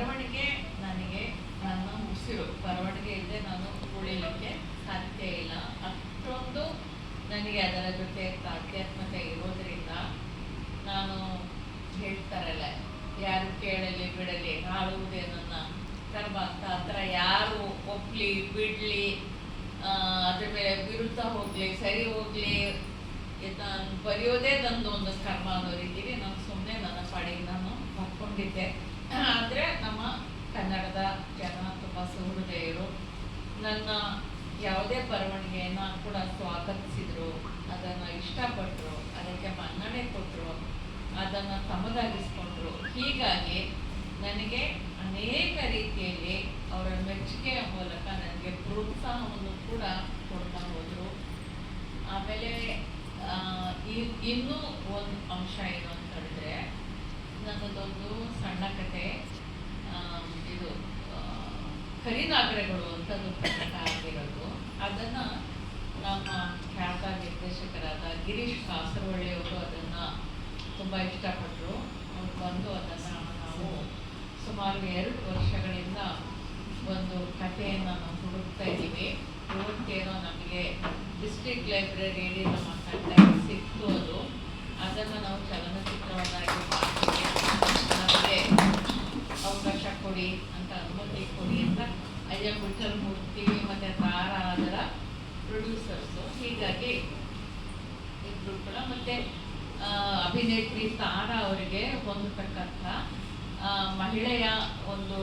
ಬರವಣಿಗೆ ನನಗೆ ನನ್ನ ಉಸಿರು ಬರವಣಿಗೆ ಇಲ್ಲದೆ ನಾನು ಉಳಿಲಿಕ್ಕೆ ಸಾಧ್ಯ ಇಲ್ಲ. ಅಷ್ಟೊಂದು ನನಗೆ ಅದರ ಜೊತೆ ಆಧ್ಯಾತ್ಮತೆ ಇರೋದ್ರಿಂದ ನಾನು ಹೇಳ್ತಾರಲ್ಲ, ಯಾರು ಕೇಳಲಿ ಬಿಡಲಿ ಹಾಡುವುದೇ ನನ್ನ ಕರ್ಮ ಅಂತ. ಆ ಯಾರು ಒಪ್ಲಿ, ಬಿಡಲಿ ಅದ್ರ ಮೇಲೆ ವಿರುದ್ಧ ಹೋಗ್ಲಿ, ಸರಿ ಹೋಗ್ಲಿ ನಾನು ಬರೆಯೋದೇ ನಂದು ಒಂದು ಕರ್ಮ ಅನ್ನೋ ರೀತಿಗೆ ನಾನು ಸುಮ್ಮನೆ ನನ್ನ ಪಾಡಿಗೆ ನಾನು ಬರ್ಕೊಂಡಿದ್ದೆ ಆದರೆ ನಮ್ಮ ಕನ್ನಡದ ಜನ ತುಂಬ ಸುಹೃದಯರು ನನ್ನ ಯಾವುದೇ ಬರವಣಿಗೆಯನ್ನು ಕೂಡ ಸ್ವಾಗತಿಸಿದ್ರು, ಅದನ್ನು ಇಷ್ಟಪಟ್ಟರು, ಅದಕ್ಕೆ ಮನ್ನಣೆ ಕೊಟ್ಟರು, ಅದನ್ನು ತಮಗಾಗಿಸ್ಕೊಂಡ್ರು. ಹೀಗಾಗಿ ನನಗೆ ಅನೇಕ ರೀತಿಯಲ್ಲಿ ಅವರ ಮೆಚ್ಚುಗೆಯ ಮೂಲಕ ನನಗೆ ಪ್ರೋತ್ಸಾಹವನ್ನು ಕೂಡ ಕೊಡ್ತಾ ಹೋದರು. ಆಮೇಲೆ ಇನ್ನೂ ಒಂದು ಅಂಶ ಏನು ಅಂತ ಹೇಳಿದ್ರೆ, ನನ್ನದೊಂದು ಸಣ್ಣ ಕತೆ ಇದು ಕರಿನಾಗರಗಳು ಅಂತ ಪುಸ್ತಕ ಆಗಿರೋದು. ಅದನ್ನು ನಮ್ಮ ಖ್ಯಾತ ನಿರ್ದೇಶಕರಾದ ಗಿರೀಶ್ ಕಾಸರವಳ್ಳಿಯವರು ಅದನ್ನು ತುಂಬ ಇಷ್ಟಪಟ್ಟರು ಅವ್ರು ಬಂದು ಅದನ್ನು ನಾವು ಸುಮಾರು ಎರಡು ವರ್ಷಗಳಿಂದ ಒಂದು ಕಥೆಯನ್ನು ನಾವು ಹುಡುಕ್ತಾ ಇದ್ದೀವಿ. ಇವತ್ತೇನೋ ನಮಗೆ ಡಿಸ್ಟ್ರಿಕ್ಟ್ ಲೈಬ್ರರಿಯಲ್ಲಿ ನಮ್ಮ ತಂಡಕ್ಕೆ ಸಿಕ್ತು ಅದು. ಅದನ್ನು ನಾವು ಚಲನಚಿತ್ರವನ್ನಾಗಿ ಮಾಡ್ತೀವಿ. ಅವಕಾಶ ಕೊಡಿ ಕೊಡಿ ಅಂತ ಅಯ್ಯ ವಿಠಲ್ ಮೂರ್ತಿ ಮತ್ತು ತಾರಾ ಅದರ ಪ್ರೊಡ್ಯೂಸರ್ಸು ಹೀಗಾಗಿ ಇದ್ರು ಕೂಡ ಮತ್ತೆ ಅಭಿನೇತ್ರಿ ತಾರಾ ಅವರಿಗೆ ಹೊಂದತಕ್ಕಂಥ ಮಹಿಳೆಯ ಒಂದು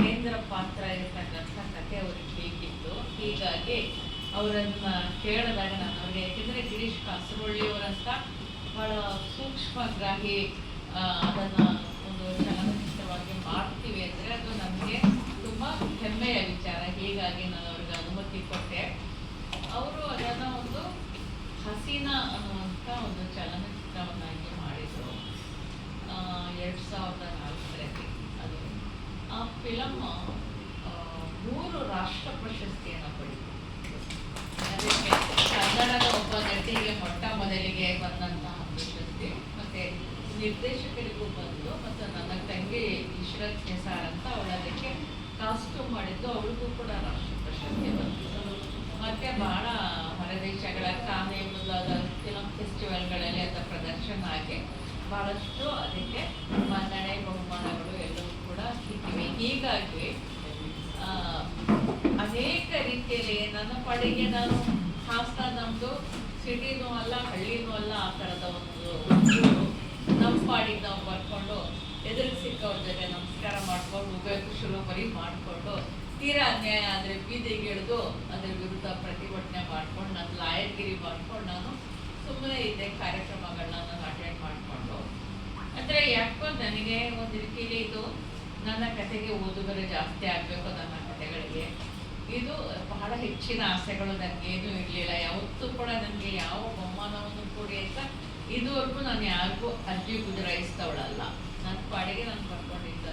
ಕೇಂದ್ರ ಪಾತ್ರ ಇರತಕ್ಕಂಥ ಕಥೆ ಅವ್ರಿಗೆ ಬೇಕಿತ್ತು. ಹೀಗಾಗಿ ಅವರನ್ನ ಕೇಳಿದಾಗ ನಾನು ಅವ್ರಿಗೆ, ಯಾಕೆಂದರೆ ಗಿರೀಶ್ ಕಾಸರವಳ್ಳಿಯವರಂತ ಬಹಳ ಸೂಕ್ಷ್ಮಗ್ರಾಹಿ ಅದನ್ನ ಒಂದು ಚಲನಚಿತ್ರವಾಗಿ ಮಾಡ್ತೀವಿ ಅಂದರೆ ಅದು ನನಗೆ ತುಂಬ ಹೆಮ್ಮೆಯ ವಿಚಾರ. ಹೀಗಾಗಿ ನಾನು ಅವ್ರಿಗೆ ಅನುಮತಿ ಕೊಟ್ಟೆ. ಅವರು ಅದನ್ನು ಒಂದು ಹಸೀನ ಅನ್ನುವಂಥ ಒಂದು ಚಲನಚಿತ್ರವನ್ನಾಗಿ ಮಾಡಿದರು. ಎರಡು ಸಾವಿರದ ನಾಲ್ಕರಲ್ಲಿ ಅದು. ಆ ಫಿಲಮ್ ಮೂರು ರಾಷ್ಟ್ರ ಪ್ರಶಸ್ತಿಯನ್ನು ಪಡೆಯಿತು ಅದಕ್ಕೆ ಕನ್ನಡದ ಒಬ್ಬ ನಟಿಗೆ ಮೊಟ್ಟ ಮೊದಲಿಗೆ ಬಂದಂತಹ ನಿರ್ದೇಶಕರಿಗೂ ಬಂತು ಮತ್ತು ನನ್ನ ತಂಗಿ ಇಶ್ರತ್ ಹೆಸಾರ್ ಅಂತ ಅವಳು ಅದಕ್ಕೆ ಕಾಸ್ಟ್ಯೂಮ್ ಮಾಡಿದ್ದು ಅವಳಿಗೂ ಕೂಡ ರಾಷ್ಟ್ರ ಪ್ರಶಸ್ತಿ ಬಂತು. ಮತ್ತೆ ಬಹಳ ಹೊರದೇಶಗಳ ಕಾನೆ ಮೊದಲಾದ ಫಿಲಮ್ ಫೆಸ್ಟಿವಲ್ಗಳಲ್ಲಿ ಅದರ ಪ್ರದರ್ಶನ ಆಗಿ ಬಹಳಷ್ಟು ಅದಕ್ಕೆ ಮನ್ನಣೆ, ಬಹುಮಾನಗಳು ಎಲ್ಲವೂ ಕೂಡ ಸಿಕ್ಕಿವೆ. ಹೀಗಾಗಿ ಅನೇಕ ರೀತಿಯಲ್ಲಿ ನನ್ನ ಪಾಡಿಗೆ ನಾನು ಹಾಸ್ತಾ ನಮ್ಮದು ಸಿಟಿನೂ ಅಲ್ಲ, ಹಳ್ಳಿನೂ ಅಲ್ಲ, ಆ ಥರದ ಒಂದು ಪಾಡಿಗೆ ನಾವು ಬರ್ಕೊಂಡು ಎದುರು ಸಿಕ್ಕವ್ರ ಜೊತೆ ನಮಸ್ಕಾರ ಮಾಡ್ಕೊಂಡು ಉಪಯೋಗ ಬರೀ ಮಾಡಿಕೊಂಡು ತೀರಾ ಅನ್ಯಾಯ ಆದರೆ ಬೀದಿಗೆ ಇಳಿದು ಅದ್ರ ವಿರುದ್ಧ ಪ್ರತಿಭಟನೆ ಮಾಡ್ಕೊಂಡು ನನ್ನ ಲಾಯರ್ಗಿರಿ ಮಾಡ್ಕೊಂಡು ನಾನು ಸುಮ್ಮನೆ ಇದ್ದೆ ಕಾರ್ಯಕ್ರಮಗಳನ್ನ ನಾನು ಅಟೆಂಡ್ ಮಾಡಿಕೊಂಡು. ಅಂದರೆ ಯಾಕೋ ನನಗೆ ಒಂದು ರೀತಿಯಲ್ಲಿ ಇದು ನನ್ನ ಕತೆಗೆ ಓದುಗರು ಜಾಸ್ತಿ ಆಗಬೇಕು ನನ್ನ ಕತೆಗಳಿಗೆ ಇದು ಬಹಳ ಹೆಚ್ಚಿನ ಆಸೆಗಳು ನನಗೇನೂ ಇರಲಿಲ್ಲ. ಯಾವತ್ತೂ ಕೂಡ ನನಗೆ ಯಾವ ಬಹುಮಾನವನ್ನು ಕೊಡಿ ಅಂತ ಇದುವರೆಗೂ ನಾನು ಯಾರಿಗೂ ಅಜ್ಜಿ ಗುಜರಾಯಿಸ್ತವಳಲ್ಲ ನನ್ನ ಪಾಡಿಗೆ ನಾನು ಬರ್ಕೊಂಡಿದ್ದ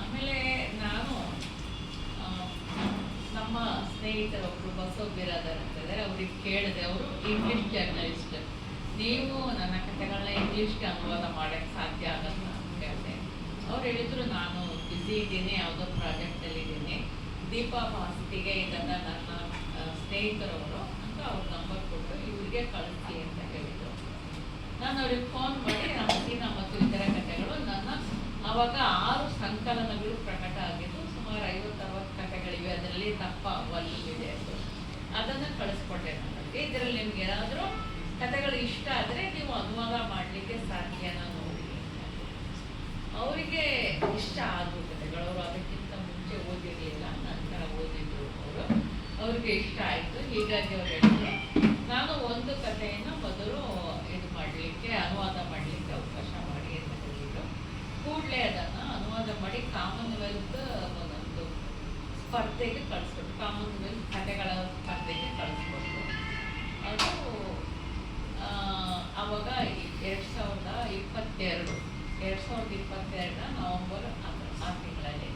ಆಮೇಲೆ ನಾನು ನಮ್ಮ ಸ್ನೇಹಿತರೊಬ್ಬರು ಬಸವ ಅಂತ ಇದ್ದಾರೆ. ಅವ್ರಿಗೆ ಕೇಳಿದೆ, ಅವರು ಇಂಗ್ಲಿಷ್ ಜರ್ನಲಿಸ್ಟ್ ನೀವು ನನ್ನ ಕಥೆಗಳನ್ನ ಇಂಗ್ಲಿಷ್ಗೆ ಅನುವಾದ ಮಾಡೋಕ್ಕೆ ಸಾಧ್ಯ ಆಗಲ್ಲ ಅಂತ ಕೇಳಿದೆ. ಅವ್ರು ಹೇಳಿದ್ರು, ನಾನು ಬಿಸಿ ಇದ್ದೀನಿ, ಯಾವುದೋ ಪ್ರಾಜೆಕ್ಟಲ್ಲಿ ಇದ್ದೀನಿ. ದೀಪಾ ಭಾಸ್ತಿಗೆ ಇದನ್ನು ನನ್ನ ಸ್ನೇಹಿತರವರು ಅಂತ ಅವ್ರ ನಂಬರ್ ಕೊಟ್ಟು ಇವ್ರಿಗೆ ಕಳಿಸ್ತೀನಿ ನಾನು ಅವ್ರಿಗೆ ಫೋನ್ ಮಾಡಿ ಹಸೀನಾ ಮತ್ತು ಇತರ ಕಥೆಗಳು ನನ್ನ ಅವಾಗ ಆರು ಸಂಕಲನಗಳು ಪ್ರಕಟ ಆಗಿದ್ದು ಸುಮಾರು ಐವತ್ತು, ಅರವತ್ತು ಕಥೆಗಳಿವೆ. ಅದರಲ್ಲಿ ತಪ್ಪ ಇದೆ ಅದು ಅದನ್ನು ಕಳಿಸ್ಕೊಟ್ಟೆ ನನಗೆ ಇದರಲ್ಲಿ ನಿಮ್ಗೆ ಏನಾದರೂ ಕಥೆಗಳು ಇಷ್ಟ ಆದರೆ ನೀವು ಅನುವಾದ ಮಾಡಲಿಕ್ಕೆ ಸಾಧ್ಯನ ನೋಡಿ ಅವರಿಗೆ ಇಷ್ಟ ಆಗೋ ಕಥೆಗಳು. ಅವರು ಅದಕ್ಕಿಂತ ಮುಂಚೆ ಓದಿರಲಿಲ್ಲ. ನಂತರ ಓದಿದ್ರು ಅವರು. ಅವ್ರಿಗೆ ಇಷ್ಟ ಆಯಿತು. ಹೀಗಾಗಿ ಅವ್ರು ಹೇಳಿದ್ರು ನಾನು ಒಂದು ಕಥೆಯನ್ನು ಮೊದಲು ಇದು ಮಾಡಲಿಕ್ಕೆ ಅನುವಾದ ಮಾಡಲಿಕ್ಕೆ ಅವಕಾಶ ಮಾಡಿ ಅಂತ ಹೇಳಿದ್ರು ಕೂಡಲೇ ಅದನ್ನು ಅನುವಾದ ಮಾಡಿ ಕಾಮನ್ವೆಲ್ತ್ ಒಂದೊಂದು ಸ್ಪರ್ಧೆಗೆ ಕಳಿಸ್ಕೊಟ್ಟು ಕಾಮನ್ವೆಲ್ತ್ ಕಥೆಗಳ ಸ್ಪರ್ಧೆಗೆ ಕಳಿಸ್ಕೊಟ್ಟು ಅದು ಆ, ಆವಾಗ ಎರಡು ಸಾವಿರದ ಇಪ್ಪತ್ತೆರಡು ಎರಡು ಸಾವಿರದ ಇಪ್ಪತ್ತೆರಡರ ನವಂಬರ್ ಆ- ಆ ತಿಂಗಳಲ್ಲಿ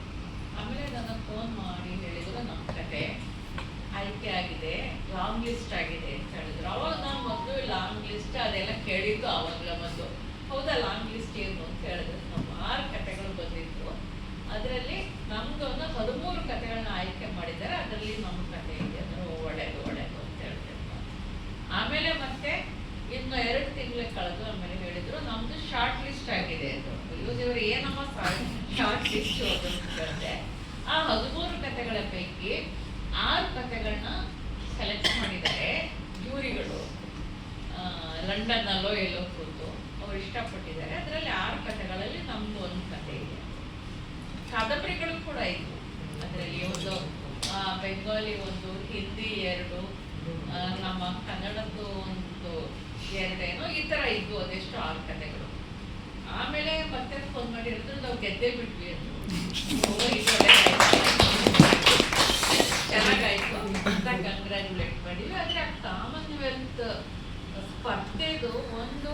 ಆಮೇಲೆ ನನ್ನ ಫೋನ್ ಮಾಡಿ ಹೇಳಿದ್ರು ನಮ್ಮ ಕತೆ ಆಯ್ಕೆ ಆಗಿದೆ ಲಾಂಗ್ ಲಿಸ್ಟ್ ಆಗಿದೆ ಅಂತ ಹೇಳಿದ್ರು ಅವಾಗ ನಾನು ಮೊದಲು ಲಾಂಗ್ ಲಿಸ್ಟ್ ಅದೆಲ್ಲ ಕೇಳಿದ್ದು ಆವಾಗಲೇ ಬಂದು ಹೌದಾ ಲಾಂಗ್ ಲಿಸ್ಟ್ ಏನು ಅಂತ ಹೇಳಿದ್ರು ಸುಮಾರು ಕಥೆಗಳು ಬಂದಿತ್ತು ಆಮೇಲೆ ಮತ್ತೆ ಇನ್ನು ಎರಡು ತಿಂಗಳ ಕಳೆದು ಆಮೇಲೆ ಹೇಳಿದ್ರು ನಮ್ದು ಶಾರ್ಟ್ ಲಿಸ್ಟ್ ಆಗಿದೆ ಅದು ಇವ್ರು ಇವ್ರು ಏನಮ್ಮ ಶಾರ್ಟ್ ಲಿಸ್ಟ್ ಅಂತ ಕೇಳಿದೆ ಆ ಹದಿಮೂರು ಕಥೆಗಳ ಪೈಕಿ ಆರು ಕಥೆಗಳನ್ನ ಸೆಲೆಕ್ಟ್ ಮಾಡಿದ್ದಾರೆ ಜೂರಿಗಳು ಲಂಡನ್ನಲ್ಲೋ ಎಲ್ಲೋ ಕೂತು ಅವ್ರು ಇಷ್ಟಪಟ್ಟಿದ್ದಾರೆ. ಅದರಲ್ಲಿ ಆರು ಕಥೆಗಳಲ್ಲಿ ನಮ್ದು ಒಂದು ಕಥೆ ಇದೆ. ಕಾದಂಬರಿಗಳು ಕೂಡ ಇದ್ವು. ಅದರಲ್ಲಿ ಒಂದು ಬೆಂಗಾಲಿ ಒಂದು, ಹಿಂದಿ ಎರಡು ನಮ್ಮ ಕನ್ನಡದ್ದು ಒಂದು ಎರಡೇನೋ ಈ ತರ ಇದ್ವು ಅದೆಷ್ಟು ಆರು ಕಥೆಗಳು. ಆಮೇಲೆ ಮತ್ತೆ ಫೋನ್ ಮಾಡಿ ಹೇಳಿದ್ರು ನಾವು ಗೆದ್ದೇ ಬಿಟ್ವಿ. ಚೆನ್ನಾಗಾಯ್ತು ಅಂತ ಕಂಗ್ರ್ಯಾಚುಲೇಟ್ ಮಾಡಿದ್ವಿ ಆದರೆ ಆ ಕಾಮನ್ವೆಲ್ತ್ ಸ್ಪರ್ಧೆದು ಒಂದು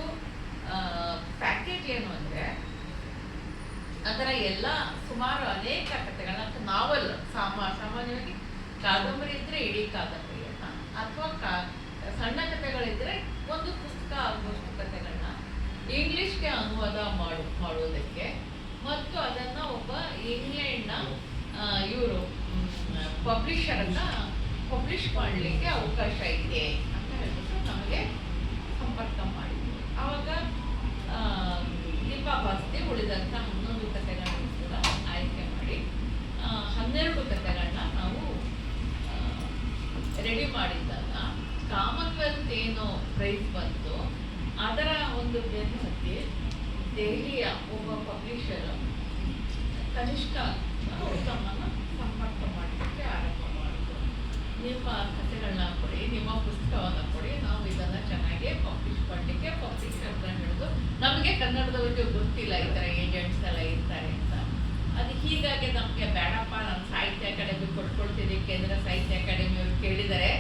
ಪ್ಯಾಕೇಜ್ ಏನು ಅಂದ್ರೆ ಅದರ ಎಲ್ಲ ಸುಮಾರು ಅನೇಕ ಕಥೆಗಳನ್ನ ನಾವೆಲ್ಲ ನಾವಲ್ ಸಾಮಾ ಸಾಮಾನ್ಯವಾಗಿ ಕಾದಂಬರಿ ಇದ್ರೆ ಇಡೀ ಕಾದಂಬರಿಯನ್ನ ಅಥವಾ ಕಾ ಸಣ್ಣ ಕಥೆಗಳಿದ್ರೆ ಒಂದು ಪುಸ್ತಕ ಆಗುವಷ್ಟು ಕಥೆಗಳನ್ನ ಇಂಗ್ಲಿಷ್ಗೆ ಅನುವಾದ ಮಾಡು ಮಾಡುವುದಕ್ಕೆ. ಮತ್ತು ಅದನ್ನ ಒಬ್ಬ ಇಂಗ್ಲೆಂಡ್ನ ಇವರು ಪಬ್ಲಿಷರನ್ನ ಪಬ್ಲಿಷ್ ಮಾಡಲಿಕ್ಕೆ ಅವಕಾಶ ಇದೆ ಅಂತ ಹೇಳ್ಬಿಟ್ಟು ನಮಗೆ ಸಂಪರ್ಕ ಮಾಡಿದ್ರು. ಆವಾಗ ದೀಪಾ ಬಾಸ್ತಿ ಉಳಿದಂತ ಹನ್ನೊಂದು ಕಥೆಗಳನ್ನು ಕೂಡ ಆಯ್ಕೆ ಮಾಡಿ ಹನ್ನೆರಡು ಕಥೆಗಳನ್ನ ನಾವು ರೆಡಿ ಮಾಡಿದ್ದಾಗ ಕಾಮನ್ವೆಲ್ತ್ ಏನು ಪ್ರೈಸ್ ಬಂತು. ಅದರ ಒಂದು ಬೆನ್ನತ್ತಿ ದೆಹಲಿಯ ಒಬ್ಬ ಪಬ್ಲಿಷರ್ ಕನಿಷ್ಠ ಅವರು ತಮ್ಮನ್ನ ಸಂಪರ್ಕ ಮಾಡಲಿಕ್ಕೆ ಆರಂಭ ಮಾಡಿದ್ರು ನಿಮ್ಮ ಕಥೆಗಳನ್ನ ಕೊಡಿ ನಿಮ್ಮ ಪುಸ್ತಕವನ್ನ ಕೊಡಿ ನಾವು ಇದನ್ನ ಚೆನ್ನಾಗಿ ಪಬ್ಲಿಷ್ ಮಾಡಲಿಕ್ಕೆ ಪಬ್ಲಿಷರ್ ಹತ್ರ ಹಿಡಿದು ನಮಗೆ ಕನ್ನಡದವರಿಗೆ ಗೊತ್ತಿಲ್ಲ ಈ ಥರ ಏಜೆಂಟ್ಸ್ ಎಲ್ಲ ಇರ್ತಾರೆ ಅಂತ ಅದು ಹೀಗಾಗಿ ನಮಗೆ ಬೇಡಪ್ಪ ನಾನು ಸಾಹಿತ್ಯ ಅಕಾಡೆಮಿ ಕೊಟ್ಕೊಳ್ತೀನಿ ಕೇಂದ್ರ ಸಾಹಿತ್ಯ ಅಕಾಡೆಮಿ ಅವರು ಕೇಳಿದರೆ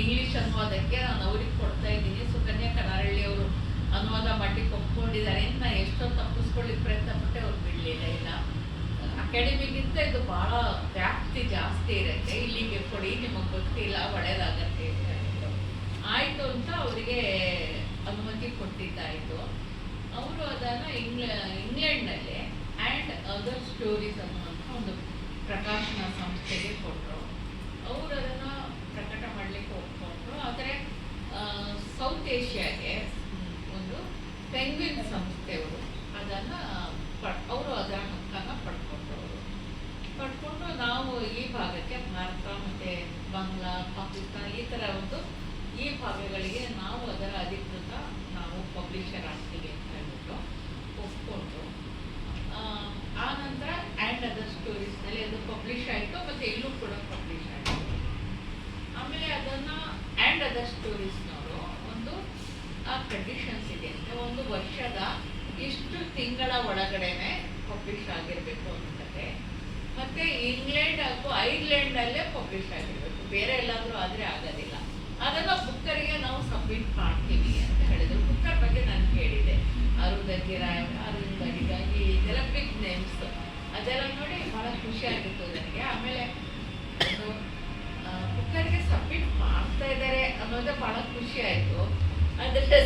ಇಂಗ್ಲಿಷ್ ಅನುವಾದಕ್ಕೆ ನಾನು ಅವ್ರಿಗೆ ಕೊಡ್ತಾ ಇದ್ದೀನಿ ಸುಕನ್ಯಾ ಕನಾರಳ್ಳಿ ಅವರು ಅನುವಾದ ಮಾಡ್ಲಿಕ್ಕೆ ಒಪ್ಕೊಂಡಿದ್ದಾರೆ ಅಂತ ನಾನು ಎಷ್ಟೋ ತಪ್ಪಿಸ್ಕೊಳ್ಳಿಕ್ಕೆ ಪ್ರಯತ್ನ ಪಟ್ಟೆ ಅವ್ರು ಬಿಡಲಿಲ್ಲ ಇಲ್ಲ. ಅಕಾಡೆಮಿಗಿಂತ ಇದು ಭಾಳ ವ್ಯಾಪ್ತಿ ಜಾಸ್ತಿ ಇರುತ್ತೆ. ಇಲ್ಲಿಗೆ ಕೊಡಿ, ನಿಮಗೆ ಗೊತ್ತಿಲ್ಲ, ಒಳ್ಳೇದಾಗತ್ತೆ ಹೇಳಿದ್ರು. ಅಂತ ಅವರಿಗೆ ಅನುಮತಿ ಕೊಟ್ಟಿದ್ದಾಯಿತು. ಅವರು ಅದನ್ನು ಇಂಗ್ಲ, ಇಂಗ್ಲೆಂಡ್ನಲ್ಲಿ ಆ್ಯಂಡ್ ಅದರ್ ಸ್ಟೋರೀಸ್ ಅನ್ನುವಂಥ ಒಂದು ಪ್ರಕಾಶನ ಸಂಸ್ಥೆಗೆ ಕೊಟ್ಟರು ಅವರು ಅದನ್ನು ಪ್ರಕಟ ಮಾಡಲಿಕ್ಕೆ ಒಪ್ಕೊಂಡ್ರು ಆದರೆ ಸೌತ್ ಏಷ್ಯಾಗೆ ಒಂದು ಪೆಂಗ್ವಿನ್ ಸಂಸ್ಥೆಯವರು ಅದನ್ನು ಅವರು ಅದರ ಹಕ್ಕನ್ನು ಪಡ್ಕೊಂಡ್ರು ಅವರು ಪಡ್ಕೊಂಡು ನಾವು ಈ ಭಾಗಕ್ಕೆ ಭಾರತ ಮತ್ತೆ ಬಾಂಗ್ಲಾ, ಪಾಕಿಸ್ತಾನ ಈ ಥರ ಒಂದು ಈ ಭಾಗಗಳಿಗೆ ನಾವು ಅದರ ಅಧಿಕೃತ ನಾವು ಪಬ್ಲಿಷರ್ ಆಗ್ತೀವಿ ಅಂತ ಹೇಳ್ಬಿಟ್ಟು ಒಪ್ಕೊಂಡು ಆ, ಆ ನಂತರ ಆ್ಯಂಡ್ ಅದರ್ ಸ್ಟೋರೀಸ್ನಲ್ಲಿ ಅದು ಪಬ್ಲಿಷ್ ಆಯಿತು ಮತ್ತು ಇಲ್ಲೂ ಕೂಡ ಪಬ್ಲಿಷ್ ಆಯಿತು ಆಮೇಲೆ ಅದನ್ನು ಆ್ಯಂಡ್ ಅದರ್ ಸ್ಟೋರೀಸ್ನವರು ಒಂದು ಆ ಕಂಡೀಷನ್ಸ್ ಇದೆ ಅಂದರೆ ಒಂದು ವರ್ಷದ ಇಷ್ಟು ತಿಂಗಳ ಒಳಗಡೆನೆ ಪಬ್ಲಿಷ್ ಆಗಿರಬೇಕು ಅಂತಂದರೆ ಮತ್ತು ಇಂಗ್ಲೆಂಡ್ ಹಾಗೂ ಐರ್ಲೆಂಡಲ್ಲೇ ಪಬ್ಲಿಷ್ ಆಗಿರ್ಬೇಕು. ಬೇರೆ ಎಲ್ಲಾದ್ರೂ ಆದ್ರೆ ಆಗೋದಿಲ್ಲ. ಅದನ್ನ ಬುಕ್ಕರಿಗೆ ನಾವು ಸಬ್ಮಿಟ್ ಮಾಡ್ತೀವಿ ಅಂತ ಹೇಳಿದ್ರು. ಬುಕ್ಕರ್ ಬಗ್ಗೆ ನಾನು ಕೇಳಿದೆ. ಅರುಂಧತಿ ರಾಯ್ ಅರುಂಧತಿಗಾಗಿ ಇದೆಲ್ಲ ಬಿಗ್ ನೇಮ್ಸ್ ಅದೆಲ್ಲ ನೋಡಿ ಬಹಳ ಖುಷಿ ಆಗಿತ್ತು ನನಗೆ. ಆಮೇಲೆ ಬುಕ್ಕರಿಗೆ ಸಬ್ಮಿಟ್ ಮಾಡ್ತಾ ಇದ್ದಾರೆ ಅನ್ನೋದೇ ಬಹಳ ಖುಷಿ ಆಯ್ತು. ಅದಕ್ಕೆ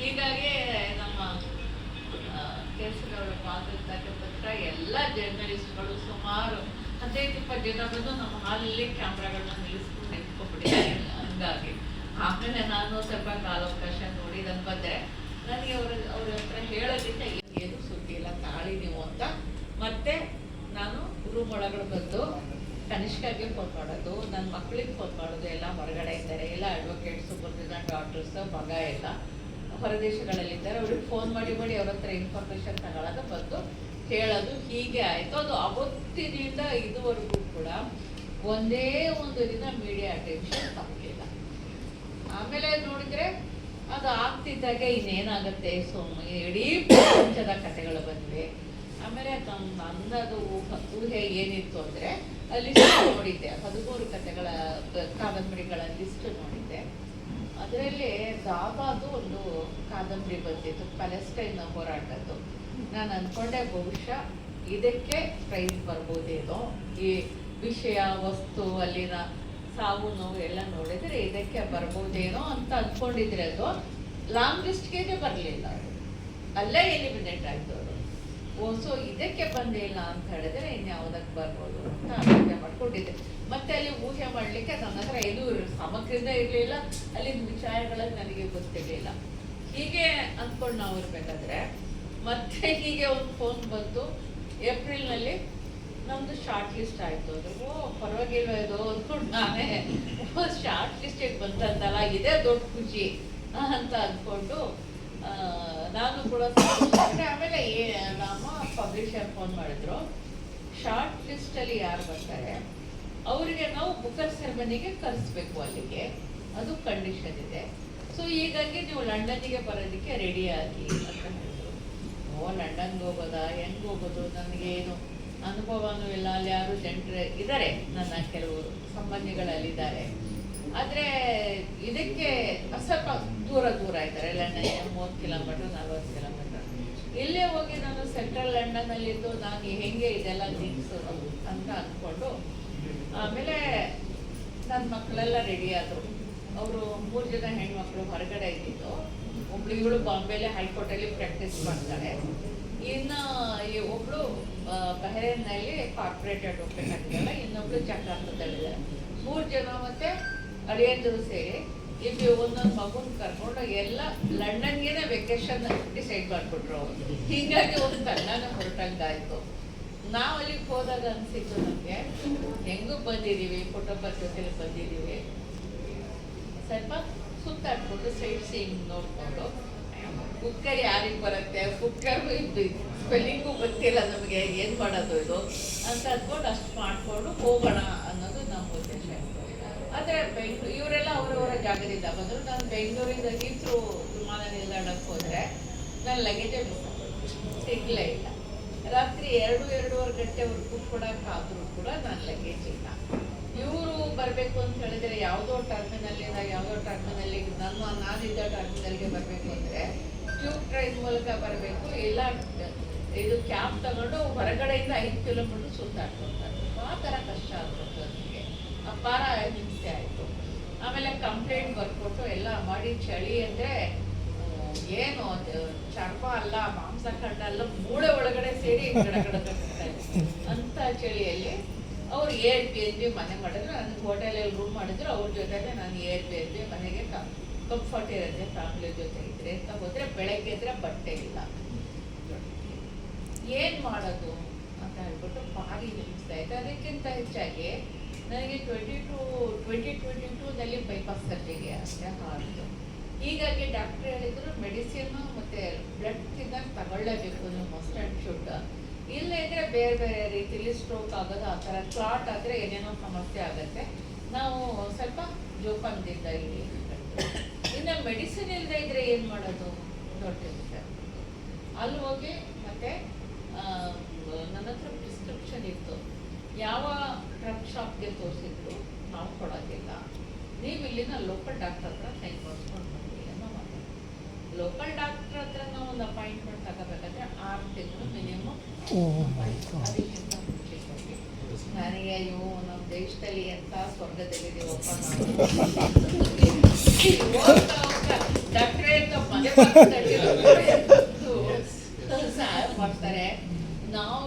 ಹೀಗಾಗಿ ನಮ್ಮ ಕೇಸರವರು ಮಾತಾಡ್ತಕ್ಕಂಥ ಎಲ್ಲ ಜರ್ನಲಿಸ್ಟ್ಗಳು ಸುಮಾರು ಹದಿನೈದು, ಇಪ್ಪತ್ತು ಜನ ಬಂದು ನಮ್ಮ ಹಾಲಲ್ಲಿ ಕ್ಯಾಮ್ರಾಗಳನ್ನ ನಿಲ್ಲಿಸ್ಕೊಂಡು ನಿಂತ್ಕೊಂಡ್ಬಿಟ್ಟಿದ್ದಾರೆ. ಹಂಗಾಗಿ ಆಮೇಲೆ ನಾನು ಸ್ವಲ್ಪ ಕಾಲಾವಕಾಶ ನೋಡಿ ನಾನು ಬಂದೆ. ನನಗೆ ಅವರ, ಅವ್ರ ಹತ್ರ ಹೇಳೋದ್ರಿಂದ ಏನು ಸುದ್ದಿ ಇಲ್ಲ, ತಾಳಿ ನೀವು ಅಂತ. ಮತ್ತೆ ನಾನು ರೂಮ್ ಒಳಗಡೆ ಬಂದು ಕನಿಷ್ಠಾಗೆ ಫೋನ್ ಮಾಡೋದು ನನ್ನ ಮಕ್ಕಳಿಗೆ ಫೋನ್ ಮಾಡೋದು, ಎಲ್ಲ ಹೊರಗಡೆ ಇದ್ದಾರೆ. ಎಲ್ಲ ಅಡ್ವೊಕೇಟ್ಸು ಬಂದಿದ್ದ ಡಾಕ್ಟರ್ಸ್ ಮಗ ಎಲ್ಲ. ಹೊರದೇಶಗಳಲ್ಲಿದ್ದಾರೆ ಅವ್ರಿಗೆ ಫೋನ್ ಮಾಡಿ ಮಾಡಿ ಅವ್ರ ಹತ್ರ ಇನ್ಫಾರ್ಮೇಶನ್ ತಗೊಳ್ಳೋದು ಬಂದು ಹೇಳೋದು ಹೀಗೆ ಆಯಿತು. ಅದು ಅವತ್ತಿನಿಂದ ಇದುವರೆಗೂ ಕೂಡ ಒಂದೇ ಒಂದು ದಿನ ಮೀಡಿಯಾ ಅಟೆನ್ಷನ್ ತಪ್ಪಲಿಲ್ಲ ಆಮೇಲೆ ನೋಡಿದ್ರೆ ಅದು ಆಗ್ತಿದ್ದಾಗೆ ಇನ್ನೇನಾಗುತ್ತೆ? ಸೋಮ ಇಡೀ ಪ್ರಪಂಚದ ಕಥೆಗಳು ಬಂದ್ವಿ. ಆಮೇಲೆ ನಮ್ಮ ಅಂದದು ಊಹ- ಏನಿತ್ತು ಅಂದರೆ, ಅಲ್ಲಿ ನೋಡಿದ್ದೆ. ಹದಿಮೂರು ಕಥೆಗಳ ಕಾದಂಬರಿಗಳ ಲಿಸ್ಟ್ ಅದರಲ್ಲಿ ದಾಬಾದು ಒಂದು ಕಾದಂಬರಿ ಬಂದಿತ್ತು ಪ್ಯಾಲೆಸ್ಟೈನ್ ಹೋರಾಟದ್ದು. ನಾನು ಅನ್ಕೊಂಡೆ ಬಹುಶಃ ಇದಕ್ಕೆ ಪ್ರೈಸ್ ಬರ್ಬೋದೇನೋ, ಈ ವಿಷಯ, ವಸ್ತು, ಅಲ್ಲಿನ ಸಾವು ನೋವು ಎಲ್ಲ ನೋಡಿದರೆ ಇದಕ್ಕೆ ಬರ್ಬೋದೇನೋ ಅಂತ ಅನ್ಕೊಂಡಿದ್ರೆ ಅದು ಲಾಂಗ್ ಲಿಸ್ಟ್ಗೆ ಬರಲಿಲ್ಲ. ಅಲ್ಲೇ ಎಲಿಮಿನೇಟ್ ಆಯ್ತು ಸೊ ಇದಕ್ಕೆ ಬಂದಿಲ್ಲ ಅಂತ ಹೇಳಿದ್ರೆ ಇನ್ಯಾವುದಕ್ಕೆ ಬರ್ಬೋದು ಅಂತ ಊಹೆ ಮಾಡ್ಕೊಂಡಿದ್ದೆ. ಮತ್ತೆ ಅಲ್ಲಿ ಊಹೆ ಮಾಡಲಿಕ್ಕೆ ನನ್ನ ಹತ್ರ ಏನೂ ಸಾಮಗ್ರಿಂದ ಇರಲಿಲ್ಲ. ಅಲ್ಲಿನ ವಿಚಾರಗಳಲ್ಲಿ ನನಗೆ ಗೊತ್ತಿರಲಿಲ್ಲ. ಹೀಗೆ ಅಂದ್ಕೊಂಡು ನಾವು ಇರ್ಬೇಕಾದ್ರೆ ಮತ್ತೆ ಹೀಗೆ ಒಂದು ಫೋನ್ ಬಂತು. ಏಪ್ರಿಲ್ನಲ್ಲಿ ನಮ್ದು ಶಾರ್ಟ್ ಲಿಸ್ಟ್ ಆಯ್ತು. ಅದು ಓ, ಪರವಾಗಿಲ್ವ ಇದು ಅಂದ್ಕೊಂಡು ನಾನೇ ಶಾರ್ಟ್ ಲಿಸ್ಟಿಗೆ ಬಂತಂತಲ್ಲ ಇದೇ ದೊಡ್ಡ ಖುಷಿ ಅಂತ ಅಂದ್ಕೊಂಡು ನಾನು ಕೂಡ. ಆಮೇಲೆ ಪಬ್ಲಿಷರ್ ಫೋನ್ ಮಾಡಿದ್ರು. ಶಾರ್ಟ್ ಲಿಸ್ಟಲ್ಲಿ ಯಾರು ಬರ್ತಾರೆ? ಅವರಿಗೆ ನಾವು ಬುಕರ್ ಸೆರೆಮನಿಗೆ ಕರೆಸ್ಬೇಕು ಅಲ್ಲಿಗೆ. ಅದು ಕಂಡೀಷನ್ ಇದೆ. ಸೊ ಹೀಗಾಗಿ ನೀವು ಲಂಡನ್ನಿಗೆ ಬರೋದಕ್ಕೆ ರೆಡಿ ಆಗಿ ಅಂತ ಹೇಳಿದ್ರು. ಓ, ಲಂಡನ್ಗೆ ಹೋಗೋದಾ? ಹೆಂಗ್ ಹೋಗೋದು? ನನಗೇನು ಅನುಭವನೂ ಇಲ್ಲ. ಅಲ್ಲಿ ಯಾರು ಜನರು ಇದ್ದಾರೆ ನನ್ನ ಕೆಲವರು, ಸಂಬಂಧಿಗಳಲ್ಲಿದ್ದಾರೆ. ಆದರೆ ಇದಕ್ಕೆ ಸ್ವಲ್ಪ ದೂರ ದೂರ ಇದ್ದಾರೆ. ಲಂಡನ್ ಮೂವತ್ತು ಕಿಲೋಮೀಟರ್, ನಲ್ವತ್ತು ಕಿಲೋಮೀಟರ್. ಇಲ್ಲೇ ಹೋಗಿ ನಾನು ಸೆಂಟ್ರಲ್ ಲಂಡನ್ ಅಲ್ಲಿ ಇದ್ದು ನಾನು ಹೆಂಗೆ ಇದೆಲ್ಲ ನಿಲ್ಸೋದು ಅಂತ ಅಂದ್ಕೊಂಡು ಆಮೇಲೆ ನನ್ನ ಮಕ್ಕಳೆಲ್ಲ ರೆಡಿ ಆದರು. ಅವರು ಮೂರು ಜನ ಹೆಣ್ಮಕ್ಳು ಹೊರಗಡೆ ಇದ್ದಿದ್ದು. ಒಬ್ಳು ಇವಳು ಬಾಂಬೆಲೆ ಹೈಕೋರ್ಟಲ್ಲಿ ಪ್ರಾಕ್ಟೀಸ್ ಮಾಡ್ತಾಳೆ. ಇನ್ನು ಈ ಒಬ್ಳು ಬಹರೇನ್ನಲ್ಲಿ ಕಾರ್ಪೊರೇಟ್ ಅಡ್ವೊಕೇಟ್ ಆಗಿದ್ದಾಳೆ. ಇನ್ನೊಬ್ಳು ಚಕ್ರಾಂತದಲ್ಲಿದ್ದಾರೆ ಮೂರು ಜನ ಮತ್ತೆ ಅಳಿಯಂದರು ಸೇರಿ ಇಲ್ಲಿ ಒಂದೊಂದು ಮಗುನ ಕರ್ಕೊಂಡು ಎಲ್ಲ ಲಂಡನ್ಗೆನೆ ವೆಕೇಶನ್ ಡಿಸೈಡ್ ಮಾಡ್ಬಿಟ್ರು ಅವರು. ಹೀಗಾಗಿ ಒಂದು ತಂಡನ ಹೊರಟಂಗಾಯ್ತು ನಾವು ಅಲ್ಲಿಗೆ ಹೋದಾಗ ಅನ್ಸಿತ್ತು ನಮಗೆ, ಹೆಂಗೂ ಬಂದಿದ್ದೀವಿ ಕುಟುಂಬದ ಜೊತೆಲಿ ಬಂದಿದ್ದೀವಿ ಸ್ವಲ್ಪ ಸುತ್ತಾಡ್ಕೊಂಡು ಸೈಡ್ ಸೀಯಿಂಗ್ ನೋಡಿಕೊಂಡು, ಕುಕ್ಕರ್ ಯಾರಿಗೆ ಬರುತ್ತೆ, ಕುಕ್ಕರ್ ಸ್ಪೆಲ್ಲಿಂಗು ಗೊತ್ತಿಲ್ಲ ನಮಗೆ, ಏನು ಮಾಡೋದು ಇದು? ಅಂತ ಅಂದ್ಕೊಂಡು ಅಷ್ಟು ಮಾಡಿಕೊಂಡು ಹೋಗೋಣ ಅನ್ನೋದು ನಮ್ಮ ಉದ್ದೇಶ ಇತ್ತು ಆದರೆ ಬೆಂಗ್ಳೂರು, ಇವರೆಲ್ಲ ಅವರವರ ಜಾಗದಿಂದ. ಬಂದರು ನಾನು ಬೆಂಗಳೂರಿಂದ ಹೀತ್ರು ವಿಮಾನ ನಿಲ್ದಾಣಕ್ಕೆ ಹೋದರೆ ನನ್ನ ಲಗೇಜೇ ಮಿಸ್ ಸಿಗಲೇ ಇಲ್ಲ. ರಾತ್ರಿ ಎರಡು, ಎರಡೂವರೆ ಗಂಟೆವರೆಗೂ ಕೂತ್ಕೊಡಕ್ಕೆ ಆದರೂ ಕೂಡ ನನ್ನ ಲಗೇಜ್ ಇಲ್ಲ. ಇವರು ಬರಬೇಕು ಅಂತ ಹೇಳಿದ್ರೆ ಯಾವುದೋ ಟರ್ಮಿನಲ್ಲಿಂದ ಯಾವುದೋ ಟರ್ಮಿನಲ್ಲಿ ನನ್ನ ನಾನಿದ್ದ ಟರ್ಮಿನಲ್ಗೆ ಬರಬೇಕು ಅಂದರೆ ಟ್ಯೂಬ್ ಟ್ರೈನ್ ಮೂಲಕ ಬರಬೇಕು. ಇಲ್ಲ, ಇದು ಕ್ಯಾಬ್ ತಗೊಂಡು ಹೊರಗಡೆಯಿಂದ ಐದು ಕಿಲೋಮೀಟರ್ ಸುತ್ತಾಡ್ಕೊತಾರೆ. ಆ ಥರ ಕಷ್ಟ ಆಗ್ಬಿಡ್ತು ನನಗೆ. ಅಪಾರ ಹಿಂಸೆ ಆಯಿತು. ಆಮೇಲೆ ಕಂಪ್ಲೇಂಟ್ ಬರ್ಕೊಟ್ಟು ಎಲ್ಲ ಮಾಡಿ ಚಳಿ ಅಂದರೆ ಏನು ಅದು, ಚರ್ಮ ಅಲ್ಲ, ಮಾಂಸ ಅಲ್ಲ, ಮೂಳೆ ಒಳಗಡೆ ಸೇರಿ ಅಂತ ಚಳಿಯಲ್ಲಿ ಅವ್ರು ಏರ್ ಪಿ ಎನ್ ಬಿ ಮನೆ ಮಾಡಿದ್ರು. ನನ್ನ ಹೋಟೆಲಲ್ಲಿ ರೂಮ್ ಮಾಡಿದ್ರು. ಅವ್ರ ಜೊತೆಗೆ ನಾನು ಏರ್ ಪಿ ಎನ್ ಬಿ ಮನೆಗೆ ಕಂಫರ್ಟ್ ಇರುತ್ತೆ ಫ್ಯಾಮಿಲಿ ಜೊತೆ ಇದ್ರೆ ಅಂತ ಹೋದ್ರೆ ಬೆಳಗ್ಗೆ ಇದ್ರೆ ಬಟ್ಟೆ ಇಲ್ಲ. ಏನ್ ಮಾಡೋದು? ಅಂತ ಹೇಳ್ಬಿಟ್ಟು ಭಾರಿ ಹಿಂಸೆ ಆಯ್ತು. ಅದಕ್ಕಿಂತ ಹೆಚ್ಚಾಗಿ ನನಗೆ ಟ್ವೆಂಟಿ ಟು ಟ್ವೆಂಟಿ ಟ್ವೆಂಟಿ ಟೂನಲ್ಲಿ ಬೈಪಾಸ್ ಸರ್ಜರಿ ಅಷ್ಟೇ ಆಯಿತು ಹೀಗಾಗಿ ಡಾಕ್ಟ್ರ್ ಹೇಳಿದ್ರು ಮೆಡಿಸಿನ್ ಮತ್ತೆ ಬ್ಲಡ್ ತಿನ್ನ ತಗೊಳ್ಳೇಬೇಕು ನೀವು ಮಸ್ಟ್ ಆ್ಯಂಡ್ ಶುಡ್ ಇಲ್ಲ ಇದ್ರೆ ಬೇರೆ ಬೇರೆ ರೀತಿಲಿ ಸ್ಟ್ರೋಕ್ ಆಗೋದು ಆ ಥರ. ಕ್ಲಾಟ್ ಆದರೆ ಏನೇನೋ ಸಮಸ್ಯೆ ಆಗುತ್ತೆ. ನಾವು ಸ್ವಲ್ಪ ಜೋಪಾನದಿಂದ ಇಲ್ಲಿ ಇನ್ನು ಮೆಡಿಸಿನ್ ಇಲ್ಲದೆ ಇದ್ರೆ ಏನು ಮಾಡೋದು? ದೊಡ್ಡ ಅಲ್ಲಿ ಹೋಗಿ ಮತ್ತೆ ಆ, ನನ್ನ ಹತ್ರ ಪ್ರಿಸ್ಕ್ರಿಪ್ಷನ್ ಇತ್ತು ಯಾವ ಡ್ರಗ್ ಶಾಪ್ಗೆ ತೋರಿಸಿದ್ರು ನಾವು ಕೊಡೋದಿಲ್ಲ ನೀವು ಇಲ್ಲಿನ ಲೋಕಲ್ ಡಾಕ್ಟರ್ ಹತ್ರ ಸೈನ್ ಮಾಡಿಸ್ಕೊಂಡು ಬರ್ತೀವಿ ಅನ್ನೋ ಮಾತು. ಲೋಕಲ್ ಡಾಕ್ಟರ್ ಹತ್ರ ನಾವು ಒಂದು ಅಪಾಯಿಂಟ್ಮೆಂಟ್ ತಗೋಬೇಕಾದ್ರೆ ಆರು ತಿಂಗಳು ಮಿನಿಮಮ್ ಅದಕ್ಕಿಂತ ನನಗೆ ಅಯ್ಯೋ ನಮ್ಮ ದೇಶದಲ್ಲಿ ಎಂತ ಸ್ವರ್ಗದಲ್ಲಿದ್ದೀವಪ್ಪ ಡಾಕ್ಟ್ರೇ ಮಾಡ್ತಾರೆ. ನಾವು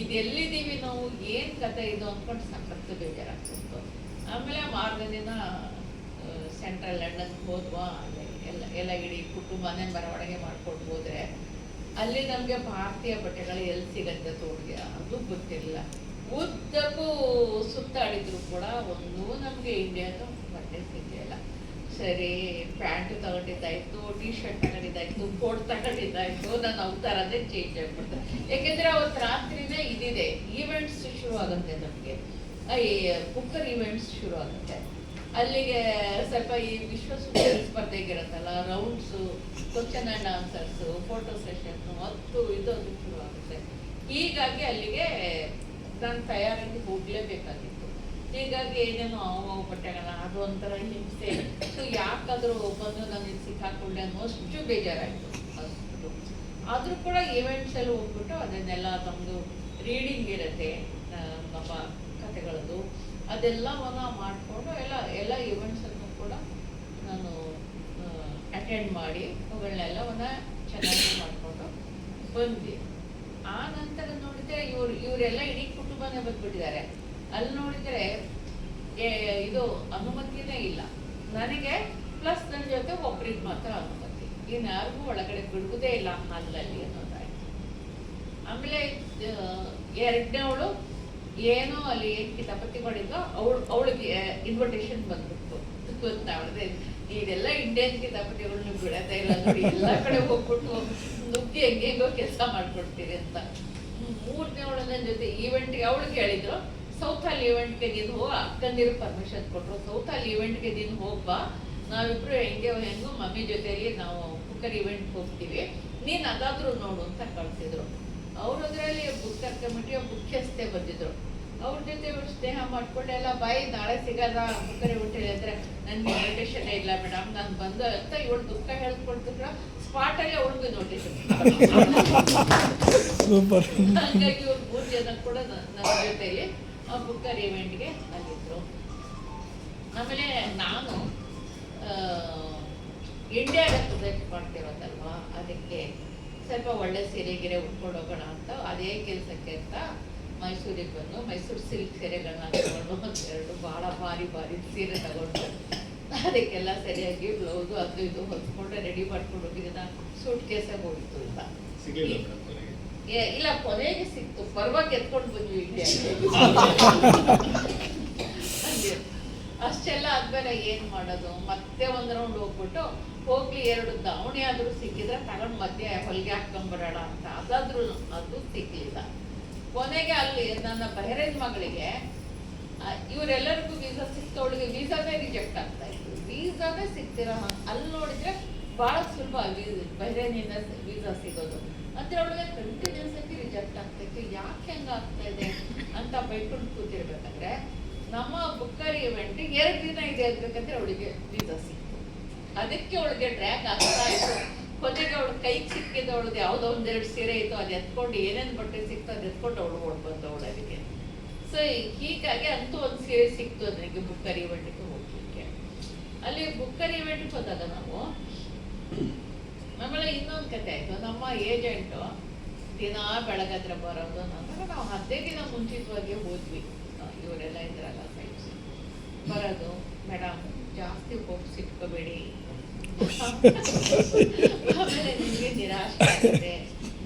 ಇದೆಲ್ಲಿದ್ದೀವಿ ನಾವು ಏನ್ ಕತೆ ಇದು ಅಂದ್ಕೊಂಡು ಸಖತ್ತು ಬೇಜಾರಾಗ್ತಿತ್ತು. ಆಮೇಲೆ ಮಾರನೇ ದಿನ ಸೆಂಟ್ರಲ್ ಲಂಡನ್ಗೆ ಹೋದ್ವಾ? ಎಲ್ಲ ಎಲ್ಲ ಇಡೀ ಕುಟುಂಬನೇ ಮೆರವಣಿಗೆ ಮಾಡ್ಕೊಂಡು ಹೋದ್ರೆ ಅಲ್ಲಿ ನಮಗೆ ಭಾರತೀಯ ಬಟ್ಟೆಗಳು ಎಲ್ಲಿ ಸಿಗತ್ತೆ ತೋಡಿಗೆ ಅದು ಗೊತ್ತಿರಲಿಲ್ಲ ಉದ್ದಕ್ಕೂ ಸುತ್ತಾಡಿದ್ರು ಕೂಡ ಒಂದು ನಮಗೆ ಇಂಡಿಯಾದ ಬಟ್ಟೆ ಸಿಗಲಿಲ್ಲ. ಸರಿ, ಪ್ಯಾಂಟು ತಗೊಂಡಿದ್ದಾಯ್ತು ಟಿ ಶರ್ಟ್ ತಗೊಂಡಿದ್ದಾಯ್ತು, ಕೋಟ್ ತಗೊಂಡಿದ್ದಾಯ್ತು, ನಾನು ಅವತಾರನೇ ಚೇಂಜ್ ಆಗ್ಬಿಡ್ತು ಯಾಕೆಂದ್ರೆ ಅವತ್ತು ರಾತ್ರಿನೇ ಇದಿದೆ. ಈವೆಂಟ್ಸ್ ಶುರು ಆಗುತ್ತೆ ನಮಗೆ ಕುಕ್ಕರ್ ಈವೆಂಟ್ಸ್ ಶುರು ಆಗುತ್ತೆ ಅಲ್ಲಿಗೆ ಸ್ವಲ್ಪ ಈ ವಿಶ್ವ ಸುಂದರಿ ಸ್ಪರ್ಧೆಗಿರುತ್ತಲ್ಲ rounds question and answers photo session ಮತ್ತು ಇದು ಅದು ಶುರು ಆಗುತ್ತೆ ಹೀಗಾಗಿ ಅಲ್ಲಿಗೆ ನಾನು ತಯಾರಾಗಿ ಹೋಗಲೇಬೇಕಾಗಿತ್ತು. ಹೀಗಾಗಿ ಏನೇನೋ ಅವು ಬಟ್ಟೆಗಳನ್ನ, ಅದು ಒಂಥರ ಹಿಂಸೆ. ಸೊ ಯಾಕಾದರೂ ಬಂದು ನನಗೆ ಸಿಕ್ಕಾಕೊಂಡೆ ಅನ್ನೋಷ್ಟು ಬೇಜಾರಾಯಿತು. ಅಷ್ಟು. ಆದರೂ ಕೂಡ ಈವೆಂಟ್ಸ್ ಅಲ್ಲಿ ಹೋಗ್ಬಿಟ್ಟು ಅದನ್ನೆಲ್ಲ ತಮ್ಮದು ರೀಡಿಂಗ್ ಇರುತ್ತೆ, ನಮ್ಮ ಕಥೆಗಳದ್ದು. ಅದೆಲ್ಲವನ್ನ ಮಾಡಿಕೊಂಡು ಎಲ್ಲ ಎಲ್ಲ ಈವೆಂಟ್ಸನ್ನು ಕೂಡ ನಾನು ಅಟೆಂಡ್ ಮಾಡಿ ಅವುಗಳನ್ನೆಲ್ಲವನ್ನ ಚೆನ್ನಾಗಿ ಮಾಡಿಕೊಂಡು ಬಂದ್ವಿ. ಆ ನಂತರ ನೋಡಿದ್ರೆ ಇವರು, ಇವರೆಲ್ಲ ಇಡೀ ಕುಟುಂಬನೇ ಬಂದ್ಬಿಟ್ಟಿದ್ದಾರೆ. ಅಲ್ಲಿ ನೋಡಿದರೆ ಇದು ಅನುಮತಿನೇ ಇಲ್ಲ. ನನಗೆ ಪ್ಲಸ್ ನನ್ನ ಜೊತೆ ಒಬ್ರಿಗೆ ಮಾತ್ರ ಅನುಮತಿ. ಇನ್ಯಾರಿಗೂ ಒಳಗಡೆ ಬಿಡುವುದೇ ಇಲ್ಲ ಹಾಲಲ್ಲಿ ಅನ್ನೋದಾಯ್ತು. ಆಮೇಲೆ ಎರಡನೇವಳು ಏನೋ ಅಲ್ಲಿ ಏನ್ ಮಾಡಿದ್ಲೋ ಅವಳು, ಅವಳಿಗೆ ಇನ್ವಿಟೇಷನ್ ಬಂದ್ಬಿಟ್ಟು ಅಂತ ಅವಳದೆ? ಇದೆಲ್ಲ ಇಂಡಿಯನ್ ಕಿತಾಪತಿಗಳನ್ನ ಬಿಡತ್ತೆ ಇಲ್ಲ ಎಲ್ಲ ಕಡೆ ಹೋಗ್ಬಿಟ್ಟು ನುಗ್ಗಿ ಹೆಂಗೆಂಗೋ ಕೆಲಸ ಮಾಡ್ಕೊಡ್ತೀರಿ ಅಂತ. ಮೂರ್ ನನ್ನ ಜೊತೆ ಈವೆಂಟ್ಗೆ ಅವಳು ಕೇಳಿದ್ರು ಸೌತ್ ಅಲ್ಲಿ ಈವೆಂಟ್ಗೆ ನೀನು ಹೋಗ ಅಕ್ಕಂದಿರು ಪರ್ಮಿಷನ್ ಕೊಟ್ರು. ಸೌತ್ ಅಲ್ಲಿ ಈವೆಂಟ್ಗೆ ನೀನು ಹೋಗ್ಬಾ. ನಾವಿಬ್ರು ಹೆಂಗೆ, ಹೆಂಗೋ ಮಮ್ಮಿ ಜೊತೆಯಲ್ಲಿ ನಾವು ಕುಕ್ಕರ್ ಈವೆಂಟ್ ಹೋಗ್ತೀವಿ. ನೀನ್ ಅದಾದ್ರೂ ನೋಡು ಅಂತ ಕಳ್ಸಿದ್ರು. ಅವ್ರು ಅದರಲ್ಲಿ ಬುಕ್ಕರ್ ಕಮಿಟಿಯ ಮುಖ್ಯಸ್ಥೆ ಬಂದಿದ್ರು. ಅವ್ರ ಜೊತೆ ಇವ್ರು ಸ್ನೇಹ ಮಾಡ್ಕೊಂಡು ಎಲ್ಲ ಬಾಯಿ ನಾಳೆ ಸಿಗಲ್ಲ ಬುಕ್ಕರಿ ಹೊಟ್ಟೆ ಅಂದ್ರೆ ನನ್ಗೆ ಇನ್ವಿಟೇಷನ್ ಇಲ್ಲ ಮೇಡಮ್ ನಾನು ಬಂದು ಅಂತ ಇವಳು ದುಃಖ ಹೇಳ್ಕೊಡ್ತಿದ್ರ ಸ್ಪಾಟ್ ಅಲ್ಲಿ ಅವಳಿಗೆ ನೋಟಿಸ್ ಸೂಪರ್ ಹಂಗಾಗಿ ಇವ್ರು ಮೂರು ಜನ ಕೂಡ ನನ್ನ ಜೊತೆಯಲ್ಲಿ ಆ ಬುಕ್ಕರ್ ಇವೆಂಟ್ಗೆ ಬಂದಿದ್ರು. ಆಮೇಲೆ ನಾನು ಇಂಡಿಯಾ ಪ್ರೊಜೆಕ್ಟ್ ಮಾಡ್ತಿರೋದಲ್ವಾ ಅದಕ್ಕೆ ಸ್ವಲ್ಪ ಒಳ್ಳೆ ಸೀರೆ ಗಿರೆ ಉಟ್ಕೊಂಡು ಹೋಗೋಣ ಅಂತ ಅದೇ ಕೆಲಸಕ್ಕೆ ಅಂತ ಮೈಸೂರಿಗೆ ಬಂದು ಮೈಸೂರು ಸಿಲ್ಕ್ ಸೀರೆಗಳನ್ನ ತಗೊಂಡು ಎರಡು ಭಾಳ ಭಾರಿ ಭಾರಿ ಸೀರೆ ತಗೊಂಡು ಅದಕ್ಕೆಲ್ಲ ಸರಿಯಾಗಿ ಬ್ಲೌಸು ಅದು ಇದು ಹೊತ್ಕೊಂಡು ರೆಡಿ ಮಾಡ್ಕೊಂಡು ಹೋಗಿದ್ದ. ಸೂಟ್ ಕೇಸಾಗಿ ಹೋಗಿತ್ತು ಅಂತ. ಇಲ್ಲ ಕೊನೆಗೆ ಸಿಕ್ತು. ಪರವಾಗಿ ಎತ್ಕೊಂಡು ಬಂದ್ವಿ ಇಲ್ಲಿ. ಅಷ್ಟೆಲ್ಲ ಆದ್ಮೇಲೆ ಏನ್ ಮಾಡೋದು? ಮತ್ತೆ ಒಂದು ರೌಂಡ್ ಹೋಗ್ಬಿಟ್ಟು ಹೋಗ್ಲಿ ಎರಡು ದಾವಣಿ ಆದರೂ ಸಿಕ್ಕಿದ್ರೆ ತಗೊಂಡು ಮಧ್ಯೆ ಹೊಲಿಗೆ ಹಾಕೊಂಡ್ಬರೋಣ ಅಂತ. ಅದಾದ್ರೂ ಅದು ಸಿಕ್ಕಲಿಲ್ಲ ಕೊನೆಗೆ ಅಲ್ಲಿ ನನ್ನ ಬಹರೇನ್ ಮಗಳಿಗೆ ಇವರೆಲ್ಲರಿಗೂ ವೀಸಾ ಸಿಕ್ತವಳಿಗೆ ವೀಸಾನೇ ರಿಜೆಕ್ಟ್ ಆಗ್ತಾ ಇತ್ತು. ವೀಸಾನೇ ಅಲ್ಲಿ ನೋಡಿದ್ರೆ ಬಹಳ ಸುಲಭ ಬಹರೇನಿಂದ ವೀಸಾ ಸಿಗೋದು. ಅಂದ್ರೆ ಅವಳಿಗೆ ಕಂಟಿನ್ಯೂಸ್ ಆಗಿ ರಿಜೆಕ್ಟ್ ಆಗ್ತೈತೆ ಯಾಕೆ ಹೆಂಗ ಆಗ್ತಾ ಇದೆ ಅಂತ ಬೈಕೊಂಡು ಕೂತಿರ್ಬೇಕಂದ್ರೆ, ನಮ್ಮ ಬುಕ್ಕರಿ ಇವೆಂಟ್ ಎರಡು ದಿನ ಇದೆ ಅನ್ಬೇಕಂದ್ರೆ ಅವಳಿಗೆ ವೀಸಾ ಸಿಕ್ತು ಅದಕ್ಕೆ ಅವಳಿಗೆ ಡ್ರ್ಯಾಗ್ ಆಗ್ತಾ ಇತ್ತು. ಕೊನೆಗೆ ಅವಳು ಕೈ ಸಿಕ್ಕಿದ ಅವಳದು ಯಾವುದೋ ಒಂದೆರಡು ಸೀರೆ ಇತ್ತು, ಅದು ಎತ್ಕೊಂಡು ಏನೇನು ಬಟ್ಟೆ ಸಿಕ್ತು ಅದು ಎತ್ಕೊಂಡು ಅವಳು ಓಡ್ ಅವಳು ಅದಕ್ಕೆ ಸೊ ಹೀಗಾಗಿ ಅಂತೂ ಒಂದು ಸೀರೆ ಸಿಕ್ತು ನನಗೆ ಬುಕ್ಕರ್ ಇವೆಂಟ್ಗೆ ಹೋಗ್ಲಿಕ್ಕೆ. ಅಲ್ಲಿ ಬುಕ್ಕರ್ ಇವೆಂಟ್ಗೆ ಹೋದಾಗ ನಾವು. ಆಮೇಲೆ ಇನ್ನೊಂದು ಕತೆ ಆಯ್ತು. ನಮ್ಮ ಏಜೆಂಟು ದಿನ ಬೆಳಗಾದ್ರೆ ಬರೋದು ನಾವು ಹದಿನೈದು ದಿನ ಮುಂಚಿತವಾಗಿ ಹೋದ್ವಿ. ಇವರೆಲ್ಲ ಇದ್ರಲ್ಲ ಸೈಡ್ಸ್ ಬರೋದು ಮೇಡಮ್ ಜಾಸ್ತಿ ಹೋಗಿ ಸಿಟ್ಕೋಬೇಡಿ ಆಮೇಲೆ ನಿಮಗೆ ನಿರಾಶೆ ಆಗುತ್ತೆ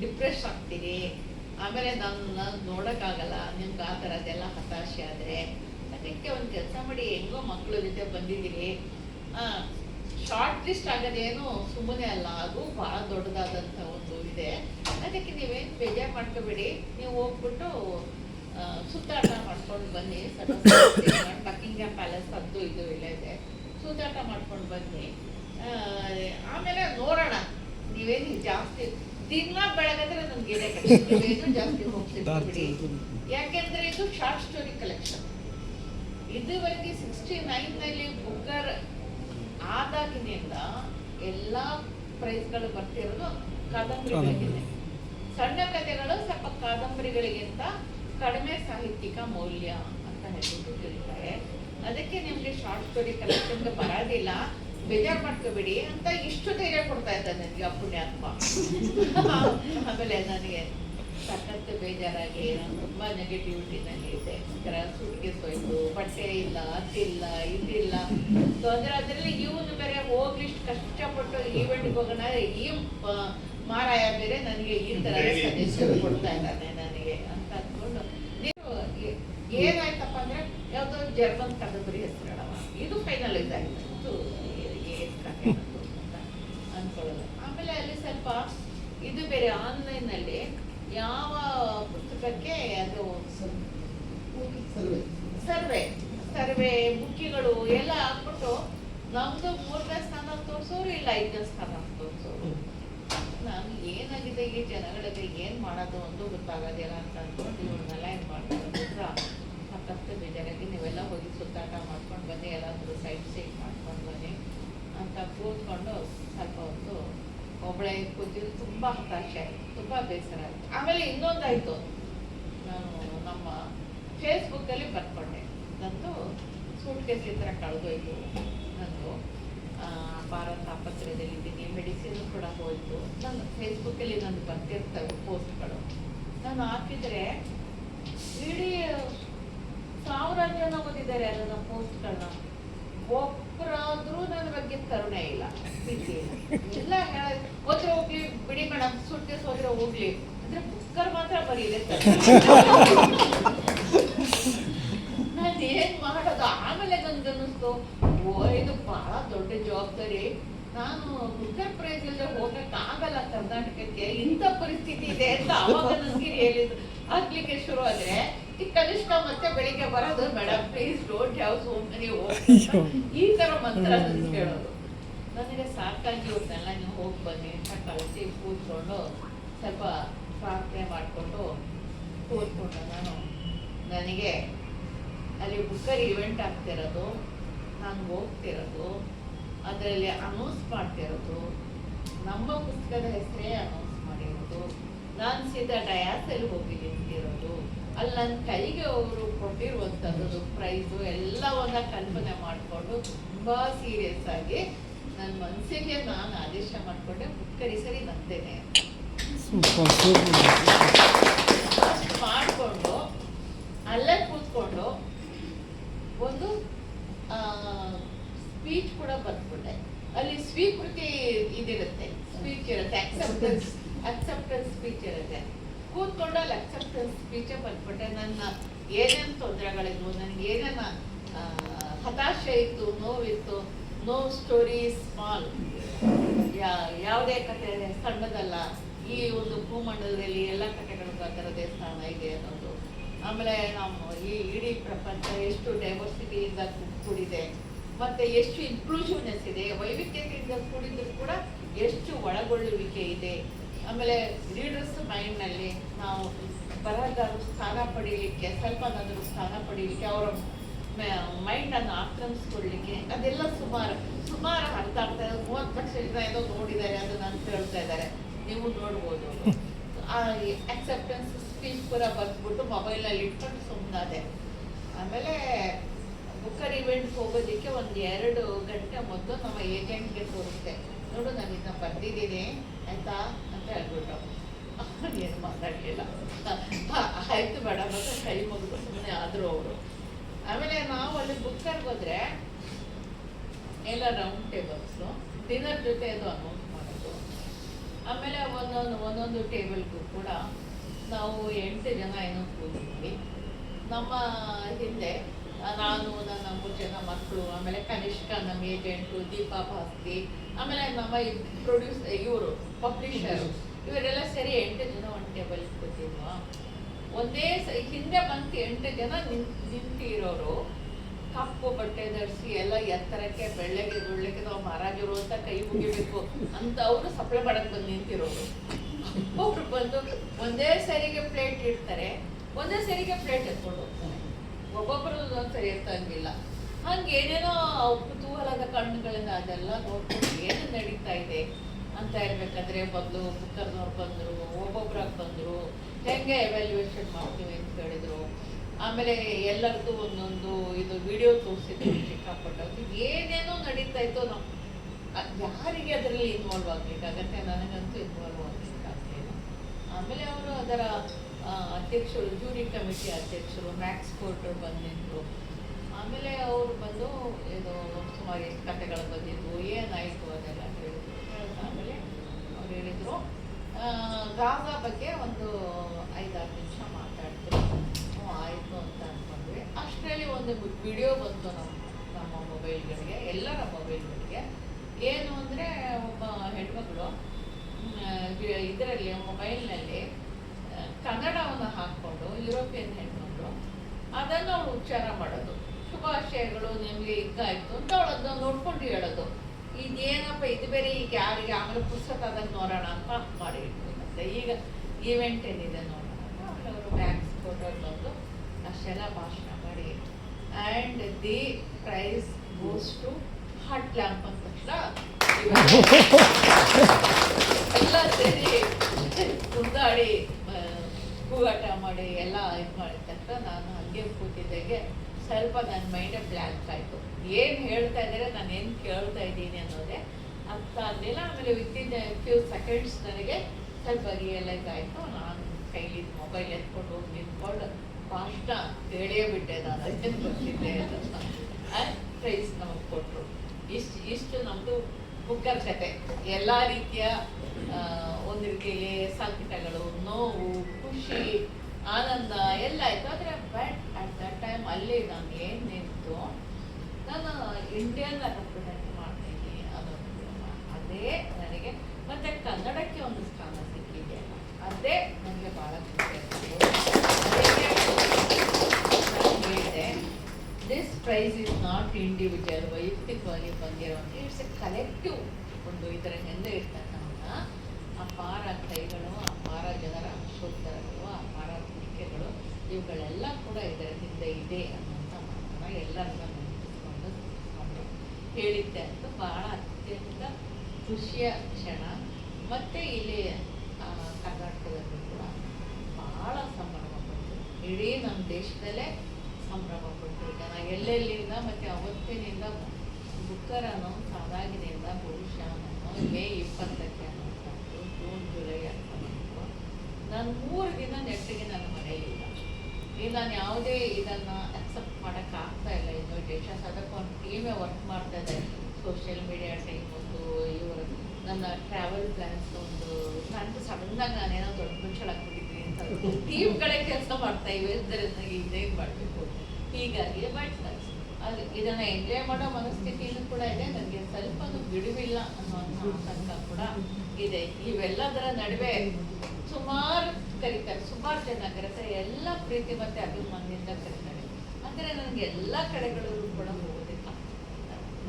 ಡಿಪ್ರೆಸ್ ಆಗ್ತೀರಿ ಆಮೇಲೆ ನನ್ನ ನೋಡೋಕ್ಕಾಗಲ್ಲ. ನಿಮ್ಗೆ ಆ ಥರದ್ದೆಲ್ಲ ಹತಾಶೆ ಆದರೆ ಅದಕ್ಕೆ ಒಂದು ಕೆಲಸ ಮಾಡಿ ಹೆಂಗೋ ಮಕ್ಕಳ ಜೊತೆ ಬಂದಿದ್ದೀರಿ. ಶಾರ್ಟ್ ಲಿಸ್ಟ್ ಆಗೋದೇನು ಸುಮ್ಮನೆ ಅಲ್ಲ. ಅದು ಬಹಳ ದೊಡ್ಡದಾದಂಥ ಒಂದು ಇದೆ. ಅದಕ್ಕೆ ನೀವೇನು ಬೇಜಾರು ಮಾಡ್ಕೋಬೇಡಿ. ನೀವು ಹೋಗ್ಬಿಟ್ಟು ಸುತ್ತಾಟ ಮಾಡ್ಕೊಂಡು ಬನ್ನಿ. ಬಕ್ಕಿಂಗ್ಹ್ಯಾಮ್ ಪ್ಯಾಲೇಸ್ ಅದು ಇದು ಇಲ್ಲ ಇದೆ ಸುತ್ತಾಟ ಮಾಡ್ಕೊಂಡು ಬನ್ನಿ. ಆಮೇಲೆ ನೋಡೋಣ. ನೀವೇನು ಜಾಸ್ತಿ ದಿನ ಬೆಳಗಾದ್ರೆ ನಮ್ಗೆ ಇದೆ ಜಾಸ್ತಿ ಹೋಗ್ತಿರ್ತೀವಿ ಯಾಕೆಂದ್ರೆ ಇದು ಶಾರ್ಟ್ ಸ್ಟೋರಿ ಕಲೆಕ್ಷನ್. ಇದುವರೆಗೆ ಸಿಕ್ಸ್ಟಿ ನೈನ್ನಲ್ಲಿ ಬುಕ್ಕರ್ ಆದಾಗಿನಿಂದ ಎಲ್ಲ ಪ್ರೈಸ್ಗಳು ಬರ್ತಿರೋದು ಕಾದಂಬರಿಗಳಿಗಿದೆ ಸಣ್ಣ ಕಥೆಗಳು ಸ್ವಲ್ಪ ಕಾದಂಬರಿಗಳಿಗಿಂತ ಕಡಿಮೆ ಸಾಹಿತ್ಯಿಕ ಮೌಲ್ಯ ಅಂತ ಹೇಳ್ಬಿಟ್ಟು ಹೇಳ್ತಾರೆ ಅದಕ್ಕೆ ನಿಮ್ಗೆ ಶಾರ್ಟ್ ಸ್ಟೋರಿ ಕಲೆಕ್ಷನ್ಗೆ ಬರೋದಿಲ್ಲ. ಬೇಜಾರ್ ಮಾಡ್ಕೋಬೇಡಿ ಅಂತ ಇಷ್ಟು ಧೈರ್ಯ ಕೊಡ್ತಾ ಇದ್ದ ನನಗೆ ಆ ಪುಣ್ಯಾತ್ಮ. ಆಮೇಲೆ ನನಗೆ ಸಖತ್ತು ಬೇಜಾರಾಗಿ ನಾನು ತುಂಬಾ ನೆಗೆಟಿವಿಟಿ ನಲ್ಲಿ ಇದೆ. ಒಂಥರ ಸುಟ್ಕೇಸ್ ಹೋಯ್ತು ಬಟ್ಟೆ ಇಲ್ಲ ಅದಿಲ್ಲ ಇದಿಲ್ಲ. ತೊಂದ್ರೆ ಅದ್ರಲ್ಲಿ ಇವನು ಬೇರೆ ಹೋಗ್ಲಿಷ್ಟು ಕಷ್ಟಪಟ್ಟು ಈವೆಂಟ್ಗೆ ಹೋಗೋಣ ಈ ಮಾರಾಯ ಬೇರೆ ನನಗೆ ಈ ತರ ಧೈರ್ಯ. ಸಜೆಷನ್ ಕೊಡ್ತಾ ಇದ್ದಾನೆ ನನಗೆ ಅಂತ ಅಂದ್ಕೊಂಡು ನೀವು ಯಾವ್ದೋ ಜರ್ಮನ್ ಕಾದಂಬರಿ ಹೆಸರು ಇದು ಫೈನಲ್ ಆಗಿದೆ ಇದು ಏನ್ ಕಥೆ ಅದು ಅಂತ ಅನ್ಕೊಳ್ಳೋದು ಆಮೇಲೆ ಅಲ್ಲಿ ಸ್ವಲ್ಪ ಇದು ಬೇರೆ ಆನ್ಲೈನ್ ಅಲ್ಲಿ ಯಾವ ಪುಸ್ತಕಕ್ಕೆ ಅದು ಸರ್ವೆ ಸರ್ವೆ ಬುಕ್ಕಿಗಳು ಎಲ್ಲ ಹಾಕ್ಬಿಟ್ಟು ನಮ್ದು ಮೂರನೇ ಸ್ಥಾನ ತೋರಿಸೋರು ಇಲ್ಲ, ಐದನೇ ಸ್ಥಾನ ತೋರಿಸೋರು. ನಾನು ಏನಾಗಿದೆ ಈ ಜನಗಳಿಗೆ, ಏನ್ ಮಾಡೋದು ಒಂದು ಗೊತ್ತಾಗೋದಿಲ್ಲ ಅಂತ ಅಂದ್ಕೊಂಡು ಇವ್ರನ್ನೆಲ್ಲ ಏನ್ ಮಾಡ್ತಾರೆ ಬೇಜಾರಾಗಿ ನೀವೆಲ್ಲ ಹೋಗಿ ಸುತ್ತಾಟ ಮಾಡ್ಕೊಂಡು ಬನ್ನಿ, ಎಲ್ಲಾದ್ರೂ ಸೈಟ್ ಸೀಟ್ ಮಾಡ್ಕೊಂಡು ಬನ್ನಿ ಅಂತ ಕೂತ್ಕೊಂಡು ಸ್ವಲ್ಪ ಹೊತ್ತು ಒಬ್ಬಳೆ ಕೂತಿದ್ದು ತುಂಬಾ ಹತಾಶೆ ಆಯ್ತು, ತುಂಬಾ ಬೇಸರ ಆಯ್ತು. ಆಮೇಲೆ ಇನ್ನೊಂದಾಯ್ತು. ನಾನು ನಮ್ಮ ಫೇಸ್ಬುಕ್ ಅಲ್ಲಿ ಬರ್ಕೊಂಡೆ. ನಂದು ಸೂಟ್ ಕೇಸ್ ಈ ಥರ ಕಳೆದೋಯ್ತು ನಂದು ಆ, ಭಾರತ ಆಸ್ಪತ್ರೆಯಲ್ಲಿದ್ದೀನಿ ಮೆಡಿಸಿನ್ ಕೂಡ ಹೋಯ್ತು ನಾನು ಫೇಸ್ಬುಕ್ಕಲ್ಲಿ ನಂದು ಬರ್ತಿರ್ತವೆ ಪೋಸ್ಟ್ಗಳು ನಾನು ಹಾಕಿದ್ರೆ ಇಡೀ ಸಾವಿರಾರು ಜನ ಓದಿದ್ದಾರೆ ಅದನ್ನ ಪೋಸ್ಟ್ಗಳನ್ನ ಒಬ್ಬರಾದ್ರೂ ನನ್ನ ಬಗ್ಗೆ ಕರುಣೆ ಇಲ್ಲ ಪ್ರೀತಿ ಇಲ್ಲ ಎಲ್ಲ ಹೇಳ ಹೋದ್ರೆ ಹೋಗ್ಲಿ ಬಿಡಿ ಮೇಡಮ್ ಸುಟ್ಟು ಹೋದ್ರೆ ಹೋಗ್ಲಿ ಅಂದ್ರೆ ಬುಕ್ಕರ್ ಮಾತ್ರ ಬರೀದೆ ನಾನು ಮಾಡೋದು ಆಮೇಲೆ ನನ್ಗೆ ಅನ್ನಿಸ್ತು ಓ ಇದು ಬಹಳ ದೊಡ್ಡ ಜವಾಬ್ದಾರಿ ನಾನು ಬುಕ್ಕರ್ ಪ್ರೈಸ್ ಇಲ್ಲದೆ ಹೋಗಕ್ ಆಗಲ್ಲ ಕರ್ನಾಟಕಕ್ಕೆ ಇಂಥ ಪರಿಸ್ಥಿತಿ ಇದೆ ಅಂತ ಅವಾಗ ನನ್ಗೆ ಹೇಳಿದ್ರು ಆಗ್ಲಿಕ್ಕೆ ಶುರು ಆದ್ರೆ ಈ ಕನಿಷ್ಠ ಮತ್ತೆ ಬೆಳಿಗ್ಗೆ ಬರೋದು madam please don't have so many ಈ ತರ ಮಂತ್ರ ಕೇಳೋದು ನನಗೆ ಸಾಕಾಗಿ ಇವ್ರನ್ನೆಲ್ಲ ನೀವು ಹೋಗಿ ಬನ್ನಿ ಅಂತ ಕಳಿಸಿ ಕೂತ್ಕೊಂಡು ಸ್ವಲ್ಪ ಪ್ರಾರ್ಥನೆ ಮಾಡಿಕೊಂಡು ಕೂತ್ಕೊಂಡು ನಾನು. ನನಗೆ ಅಲ್ಲಿ ಬುಕ್ಕರ್ ಇವೆಂಟ್ ಆಗ್ತಿರೋದು, ನಾನು ಹೋಗ್ತಿರೋದು, ಅದರಲ್ಲಿ ಅನೌನ್ಸ್ ಮಾಡ್ತಿರೋದು, ನಮ್ಮ ಪುಸ್ತಕದ ಹೆಸರೇ ಅನೌನ್ಸ್ ಮಾಡಿರೋದು. ನಾನು ಸೀದಾ ಡಯಾಸಲ್ಲಿ ಹೋಗಿ ನಿಂತಿರೋದು ಅಲ್ಲಿ ನನ್ನ ಕೈಗೆ ಅವರು ಕೊಟ್ಟಿರುವಂಥದ್ದು ಪ್ರೈಸು ಎಲ್ಲವನ್ನ ಕಲ್ಪನೆ ಮಾಡಿಕೊಂಡು ತುಂಬ ಸೀರಿಯಸ್ ಆಗಿ ನನ್ನ ಮನಸ್ಸಿಗೆ ನಾನು ಆದೇಶ ಮಾಡಿಕೊಂಡೆ ಬುಕ್ಕರಿ ಸರಿ ನಂದೇನೆ ಮಾಡಿಕೊಂಡು, ಅಲ್ಲೇ ಕೂತ್ಕೊಂಡು ಒಂದು ಸ್ಪೀಚ್ ಕೂಡ ಬರ್ದ್ಬಿಟ್ಟೆ. ಅಲ್ಲಿ ಸ್ವೀಕೃತಿ ಇದಿರುತ್ತೆ ಸ್ಪೀಚ್ ಇರುತ್ತೆ ಅಕ್ಸೆಪ್ಟೆನ್ಸ್ ಅಕ್ಸೆಪ್ಟೆನ್ಸ್ ಸ್ಪೀಚ್ ಇರುತ್ತೆ. ಕೂತ್ಕೊಂಡು ಅಲ್ಲಿ ಅಕ್ಸೆಪ್ಟೆನ್ಸ್ ಸ್ಪೀಚೇ ಬರ್ದ್ಬಿಟ್ಟೆ. ನನ್ನ ಏನೇನು ತೊಂದರೆಗಳಿದ್ವು, ನನಗೆ ಏನೇನ ಹತಾಶೆ ಇತ್ತು, ನೋವಿತ್ತು ನೋ ಸ್ಟೋರಿ ಸ್ಮಾಲ್ ಯಾವುದೇ ಕಥೆ ಸಣ್ಣದಲ್ಲ ಈ ಒಂದು ಭೂಮಂಡಲದಲ್ಲಿ ಎಲ್ಲ ಕಟ್ಟೆಗಳು ಅದರದೇ ಸ್ಥಾನ ಇದೆ ಅನ್ನೋದು. ಆಮೇಲೆ ನಮ್ಮ ಈ ಇಡೀ ಪ್ರಪಂಚ ಎಷ್ಟು ಡೈವರ್ಸಿಟಿಯಿಂದ ಕೂಡಿದೆ, ಮತ್ತೆ ಎಷ್ಟು ಇನ್ಕ್ಲೂಸಿವ್ನೆಸ್ ಇದೆ, ವೈವಿಧ್ಯತೆಯಿಂದ ಕೂಡಿದ್ರು ಕೂಡ ಎಷ್ಟು ಒಳಗೊಳ್ಳುವಿಕೆ ಇದೆ. ಆಮೇಲೆ ಲೀಡರ್ಸ್ ಮೈಂಡ್ನಲ್ಲಿ ನಾವು ಬರಹಗಾರರು ಸ್ಥಾನ ಪಡೀಲಿಕ್ಕೆ ಸ್ವಲ್ಪನಾದರೂ ಸ್ಥಾನ ಪಡೀಲಿಕ್ಕೆ, ಅವರ ಮೈಂಡನ್ನು ಆಕ್ರಮಿಸ್ಕೊಳ್ಳಿಕ್ಕೆ ಅದೆಲ್ಲ ಸುಮಾರು ಸುಮಾರು ಅರ್ಥ ಆಗ್ತಾ ಇದೆ ಮೂವತ್ತು ಲಕ್ಷ ಜನ ಏನೋ ನೋಡಿದ್ದಾರೆ ಅಂತ ನಾನು ಹೇಳ್ತಾ ಇದ್ದಾರೆ. ನೀವು ನೋಡ್ಬೋದು. ಆ ಅಕ್ಸೆಪ್ಟೆನ್ಸ್ ಸ್ಪೀಚ್ ಕೂಡ ಬರ್ದ್ಬಿಟ್ಟು ಮೊಬೈಲಲ್ಲಿ ಇಟ್ಕೊಂಡು ಸುಮ್ಮನಾದೆ ಆಮೇಲೆ ಬುಕ್ಕರ್ ಇವೆಂಟ್ ಹೋಗೋದಕ್ಕೆ ಒಂದು ಎರಡು ಗಂಟೆ ಮೊದಲು ನಮ್ಮ ಏಜೆಂಟ್ಗೆ ತೋರಿಸ್ದೆ. ನೋಡು, ನಾನು ಇದನ್ನ ಬರ್ದಿದ್ದೀನಿ, ಆಯ್ತಾ? ಅಂತ ಹೇಳ್ಬಿಟ್ಟು ಏನು ಮಾತಾಡಲಿಲ್ಲ. ಆಯ್ತು ಬೇಡ ಮತ್ತೆ ಕೈ ಮುಗಿದು ಸುಮ್ಮನೆ ಆದರು ಅವರು. ಆಮೇಲೆ ನಾವು ಅಲ್ಲಿ ಬುಕ್ಕರ್ಗೆ ಹೋದ್ರೆ ಎಲ್ಲ ರೌಂಡ್ ಟೇಬಲ್ಸು ಡಿನ್ನರ್ ಜೊತೆ ಅದು ಮಾಡೋದು ಆಮೇಲೆ ಒಂದೊಂದು ಒಂದೊಂದು ಟೇಬಲ್ಗೂ ಕೂಡ ನಾವು ಎಂಟು ಜನ ಏನೋ ಕೂತಿದ್ವಿ. ನಮ್ಮ ಹಿಂದೆ ನಾನು ನನ್ನ ಮೂರು ಜನ ಮಕ್ಕಳು ಆಮೇಲೆ ಕನಿಷ್ಕ ನಮ್ಮ ಏಜೆಂಟು ದೀಪಾ ಭಾಸ್ತಿ ಆಮೇಲೆ ನಮ್ಮ ಪ್ರೊಡ್ಯೂಸ್ ಇವರು ಪಬ್ಲಿಷರು ಇವರೆಲ್ಲ ಸೇರಿ ಎಂಟು ಜನ ಒಂದು ಟೇಬಲ್ ಕೂತಿದ್ವಾ. ಒಂದೇ ಸ- ಹಿಂದೆ ಬಂತು ಎಂಟು ಜನ ನಿಂತಿರೋರು ಕಪ್ಪು ಬಟ್ಟೆ ಧರಿಸಿ ಎಲ್ಲ ಎತ್ತರಕ್ಕೆ ಬೆಳ್ಳಗೆ ಗುಳ್ಳಕ್ಕೆ ಅಂತ ಕೈ ಮುಗಿಬೇಕು ಅಂತ ಅವರು ಸಪ್ಲೈ ಮಾಡಕ್ ಬಂದು ನಿಂತಿರೋರು ಒಬ್ರು ಬಂದು ಒಂದೇ ಸರಿಗೆ ಪ್ಲೇಟ್ ಇಡ್ತಾರೆ, ಒಂದೇ ಸರಿಗೆ ಪ್ಲೇಟ್ ಎತ್ಕೊಂಡು ಹೋಗ್ತಾರೆ. ಒಬ್ಬೊಬ್ಬರು ಒಂದೊಂದ್ಸರಿ ಎತ್ತಂಗಿಲ್ಲ ಹಂಗೆ ಏನೇನೋ ಕುತೂಹಲದ ಕಣ್ಣುಗಳಿಂದ ಅದೆಲ್ಲ ನೋಡ್ಕೊಂಡು ಏನು ನಡೀತಾ ಇದೆ ಅಂತ ಇರ್ಬೇಕಾದ್ರೆ ಬಂದು ಕುಕ್ಕರ್ನವ್ರು ಬಂದರು, ಒಬ್ಬೊಬ್ರಾಗ ಬಂದರು, ಹೆಂಗೆ ಎವ್ಯಾಲ್ಯೂಯೇಷನ್ ಮಾಡ್ತೀವಿ ಅಂತ ಹೇಳಿದ್ರು ಆಮೇಲೆ ಎಲ್ಲರದ್ದು ಒಂದೊಂದು ಇದು ವಿಡಿಯೋ ತೋರಿಸಿದ್ರು ಚಿಕ್ಕಪಟ್ಟ ಏನೇನೋ ನಡೀತಾ ಇತ್ತು ನಾವು ಯಾರಿಗೆ ಅದರಲ್ಲಿ ಇನ್ವಾಲ್ವ್ ಆಗಬೇಕಾಗತ್ತೆ? ನನಗಂತೂ ಇನ್ವಾಲ್ವ್ ಆಗ್ಲಿಕ್ಕಾಗಲಿಲ್ಲ ಆಮೇಲೆ ಅವರು ಅದರ ಅಧ್ಯಕ್ಷರು ಜೂರಿ ಕಮಿಟಿ ಅಧ್ಯಕ್ಷರು ಮ್ಯಾಕ್ಸ್ ಕೋರ್ಟರ್ ಬಂದಿದ್ದರು ಆಮೇಲೆ ಅವರು ಬಂದು ಇದು ಸುಮಾರು ಎಷ್ಟು ಕಥೆಗಳು ಬಂದಿದ್ವು ಏನಾಯಿತು ಅದೆಲ್ಲ ಹೇಳಿದ್ರು ಹೇಳಿದ ಆಮೇಲೆ ಅವ್ರು ಹೇಳಿದರು ಗಾಜಾ ಬಗ್ಗೆ ಒಂದು ಐದಾರು ನಿಮಿಷ ಮಾತಾಡ್ತೀವಿ ಹ್ಞೂ, ಆಯಿತು ಅಂತ ಅಂದ್ಕೊಂಡ್ವಿ. ಅಷ್ಟರಲ್ಲಿ ಒಂದು ವಿಡಿಯೋ ಬಂತು ನಮ್ಮ ನಮ್ಮ ಮೊಬೈಲ್ಗಳಿಗೆ ಎಲ್ಲರ ಮೊಬೈಲ್ಗಳಿಗೆ ಏನು ಅಂದರೆ ಒಬ್ಬ ಹೆಣ್ಮಗಳು ಇದರಲ್ಲಿ ಮೊಬೈಲ್ನಲ್ಲಿ ಕನ್ನಡವನ್ನು ಹಾಕ್ಕೊಂಡು ಯುರೋಪಿಯನ್ ಹೆಣ್ಮಗಳು, ಅದನ್ನು ಅವಳು ಉಚ್ಚಾರ ಮಾಡೋದು. ಶುಭಾಶಯಗಳು ನಿಮಗೆ ಇದ್ದಾಯಿತು ಅಂತ ಅವಳು ಅದನ್ನ ನೋಡ್ಕೊಂಡು ಹೇಳೋದು. ಇದೇನಪ್ಪ, ಇದು ಬೇರೆ ಈಗ ಯಾರಿಗೆ ಆಮೇಲೆ ಪುಸ್ತಕ ಅದನ್ನು ನೋಡೋಣ ಅಂತ ಮಾಡಿ ಇಟ್ಕೊಂಡಂತೆ ಈಗ ಈವೆಂಟ್ ಏನಿದೆ ನೋಡೋಣ ಅಂತ ಆಮೇಲೆ ಅವರು ಮ್ಯಾಕ್ಸ್ ಫೋಟೋ ಬಂದು ಅಷ್ಟೆಲ್ಲ ಭಾಷಣ ಮಾಡಿ. And the prize goes to Heart Lamp ತಕ್ಷಣ ಎಲ್ಲ ಸೇರಿ ಕುಂದಾಡಿ ಕೂಗಾಟ ಮಾಡಿ, ಎಲ್ಲ ಇದು ಮಾಡಿದ ತಕ್ಷಣ ನಾನು ಹಂಗೆ ಕೂತಿದ್ದಾಗೆ ಸ್ವಲ್ಪ ನನ್ನ ಮೈಂಡ್ ಬ್ಲ್ಯಾಂಕ್ ಆಯಿತು. ಏನು ಹೇಳ್ತಾ ಇದ್ದಾರೆ, ನಾನು ಏನು ಕೇಳ್ತಾ ಇದ್ದೀನಿ ಅನ್ನೋದೇ ಅರ್ಥ ಆಗಲಿಲ್ಲ. ಆಮೇಲೆ ವಿತಿನ್ ಫ್ಯೂ ಸೆಕೆಂಡ್ಸ್ ನನಗೆ ಸ್ವಲ್ಪ ರಿಯಲೈಸ್ ಆಯಿತು. ನಾನು ಕೈಲಿ ಮೊಬೈಲ್ ಎತ್ಕೊಂಡು ಹೋಗಿ ನಿಂತ್ಕೊಂಡು ಭಾಷಣ ಕೇಳೇ ಬಿಟ್ಟೆ ನಾನು. ಅದನ್ನು ಗೊತ್ತಿದ್ದೆ ಪ್ರೈಸ್ ನಮಗೆ ಕೊಟ್ಟರು ಇಷ್ಟು ಇಷ್ಟು ನಮ್ಮದು ಕತೆ. ಎಲ್ಲ ರೀತಿಯ ಒಂದಿರಿಕೆಗೆ ಸಂಕಟಗಳು ನೋವು, ಖುಷಿ, ಆನಂದ ಎಲ್ಲ ಆಯಿತು. ಆದರೆ ಬಟ್ ಅಟ್ ದಟ್ ಟೈಮ್ ಅಲ್ಲಿ ನಾನು ಏನು ನಿಂತು ನಾನು ಇಂಡಿಯನ್ ರೆಪ್ರೆಸೆಂಟ್ ಮಾಡ್ತೀನಿ ಅನ್ನೋದು ಅದೇ ನನಗೆ, ಮತ್ತೆ ಕನ್ನಡಕ್ಕೆ ಒಂದು ಸ್ಥಾನ ಸಿಕ್ಕಿದೆ ಅದೇ ನನಗೆ ಭಾಳ ಖುಷಿ this prize is not individual ವೈಯಕ್ತಿಕವಾಗಿ ಬಂದಿರೋದು ಇಟ್ಸ್ ಎ ಕಲೆಕ್ಟಿವ್ ಒಂದು ಇದರ ಹಿಂದೆ ಇರ್ತಕ್ಕಂಥ ಅಪಾರ ಕೈಗಳು, ಅಪಾರ ಜನರ ಅಕ್ಷೋತ್ತರಗಳು ಅಪಾರ ನಂಬಿಕೆಗಳು ಇವುಗಳೆಲ್ಲ ಕೂಡ ಇದರ ಹಿಂದೆ ಇದೆ ಅನ್ನೋಂಥ ಮಾತನ್ನ ಎಲ್ಲರನ್ನ ನೆನಪಿಸ್ಕೊಂಡು ಅವರು ಹೇಳಿದ್ದೆ ಅಂತ ಬಹಳ ಅತ್ಯಂತ ಖುಷಿಯ ಕ್ಷಣ. ಮತ್ತು ಇಲ್ಲಿ ಕರ್ನಾಟಕದಲ್ಲಿ ಕೂಡ ಭಾಳ ಸಂಭ್ರಮ ಪಟ್ಟು ಇಡೀ ನಮ್ಮ ದೇಶದಲ್ಲೇ ಸಂಭ್ರಮ ಪಟ್ಟು ಜನ ಎಲ್ಲೆಲ್ಲಿಂದ ಮತ್ತೆ ಅವತ್ತಿನಿಂದ ಬುಕ್ಕರ್ ಅನ್ನೋ ಸಾದಾಗಿನಿಂದ ಬಹುಶಃ ನಾನು ಮೇ ಇಪ್ಪತ್ತಕ್ಕೆ ಅನ್ನೋದು ಜೂನ್, ಜುಲೈ ಬಂತು. ನಾನು ಮೂರು ದಿನ ನೆಟ್ಟಿಗೆ ನನ್ನ ಮನೆಯಲ್ಲಿಲ್ಲ ಈಗ ನಾನು ಯಾವುದೇ ಇದನ್ನು ಅಕ್ಸೆಪ್ಟ್ ಮಾಡೋಕ್ಕಾಗ್ತಾ ಇಲ್ಲ. ಇನ್ವಿಟೇಷನ್ಸ್ ಅದಕ್ಕೆ ಒಂದು ಟೀಮೇ ವರ್ಕ್ ಮಾಡ್ತಾ ಇದೆ ಸೋಷಿಯಲ್ ಮೀಡಿಯಾ ಟೈಮ್ ಒಂದು, ಇವರು ನನ್ನ ಟ್ರಾವೆಲ್ ಪ್ಲಾನ್ಸ್ ಒಂದು ನಾನು ಸಡನ್ನಾಗಿ ನಾನೇನೋ ದೊಡ್ಡ ಮುಚ್ಚಳಾಕ್ಬಿಟ್ಟಿದ್ದೀನಿ ಅಂತ ಟೀಮ್ಗಳೇ ಕೆಲಸ ಮಾಡ್ತಾ ಇವೆ. ಇದರಿಂದ ಇದೇನು ಮಾಡಬೇಕು? ಹೀಗಾಗಿ ಬಟ್ ಅದು ಇದನ್ನ ಎಂಜಾಯ್ ಮಾಡೋ ಮನಸ್ಥಿತಿನೂ ಕೂಡ ಇದೆ. ನನಗೆ ಸ್ವಲ್ಪನೂ ಬಿಡುವಿಲ್ಲ ಅನ್ನೋಂಥ ಆತಂಕ ಕೂಡ ಇದೆ. ಇವೆಲ್ಲದರ ನಡುವೆ ಸುಮಾರು ಕರೀತಾರೆ. ಸುಮಾರು ಜನ ಕರೀತಾರೆ. ಎಲ್ಲ ಪ್ರೀತಿ ಮತ್ತೆ ಅಭಿಮಾನದಿಂದ ಕರೀತಾರೆ. ಅಂದರೆ ನನಗೆ ಎಲ್ಲ ಕಡೆಗಳಲ್ಲೂ ಕೂಡ ಹೋಗೋದಿಲ್ಲ.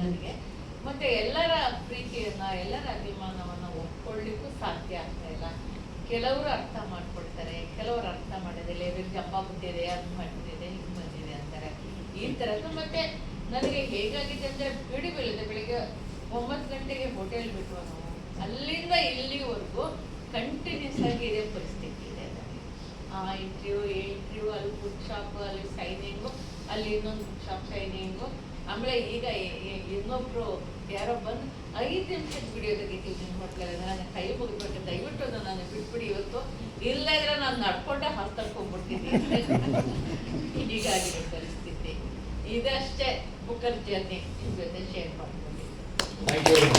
ನನಗೆ. ಮತ್ತೆ ಎಲ್ಲರ ಪ್ರೀತಿಯನ್ನ, ಎಲ್ಲರ ಅಭಿಮಾನವನ್ನ ಒಪ್ಕೊಳ್ಳಿಕ್ಕೂ ಸಾಧ್ಯ ಆಗ್ತಾ ಇಲ್ಲ. ಕೆಲವರು ಅರ್ಥ ಮಾಡ್ಕೊಳ್ತಾರೆ. ಕೆಲವರು ಅರ್ಥ ಮಾಡೋದಿಲ್ಲ. ಇವ್ರಿಗೆ ಹಬ್ಬ ಬಿಟ್ಟಿದೆ ಅದು ಬಂದಿದೆ ಇದು ಬಂದಿದೆ ಅಂತಾರೆ ಈ ತರದ್ದು ಮತ್ತೆ ನನಗೆ ಹೇಗಾಗಿದೆ ಅಂದ್ರೆ ಬಿಡಿ ಬೀಳಿದೆ ಬೆಳಿಗ್ಗೆ ಒಂಬತ್ತು ಗಂಟೆಗೆ ಹೋಟೆಲ್ ಬಿಟ್ಟು ನಾವು ಅಲ್ಲಿಂದ ಇಲ್ಲಿವರೆಗೂ ಕಂಟಿನ್ಯೂಸ್ ಆಗಿ ಇದೇ ಪರಿಸ್ಥಿತಿ ಇದೆ. ಆ ಇಂಟರ್ವ್ಯೂ ಈ ಇಂಟರ್ವ್ಯೂ ಅಲ್ಲಿ ಫುಡ್ ಶಾಪ್ ಅಲ್ಲಿ ಸೈನಿಂಗು ಅಲ್ಲಿ ಇನ್ನೊಂದು ಫುಡ್ ಶಾಪ್ ಸೈನಿಂಗು ಆಮೇಲೆ ಈಗ ಇನ್ನೊಬ್ರು ಯಾರೋ ಬಂದು ಐದು ನಿಮಿಷದ ವಿಡಿಯೋ ತೆಗಿತೀವಿ ನಿಮ್ಮ ಹೋಟ್ಲಲ್ಲಿ ನಾನು ಕೈ ಮುಗಿಬೇಕು ದಯವಿಟ್ಟು ನಾನು ಬಿಟ್ಬಿಡಿ ಇವತ್ತು. ಇಲ್ಲ ಇದ್ರೆ ನಾನು ನಡ್ಕೊಂಡೆ ಹಾಸ್ಟೆಲ್ಗೆ ಹೋಗ್ಬಿಡ್ತೀನಿ ಹೀಗಾಗಿರೋ ಪರಿಸ್ಥಿತಿ. ಇದಷ್ಟೇ ಜರ್ನಿ. ನಿಮ್ಮ ಜೊತೆ ಶೇರ್ ಮಾಡ್ಕೊಂಡಿದ್ದೀನಿ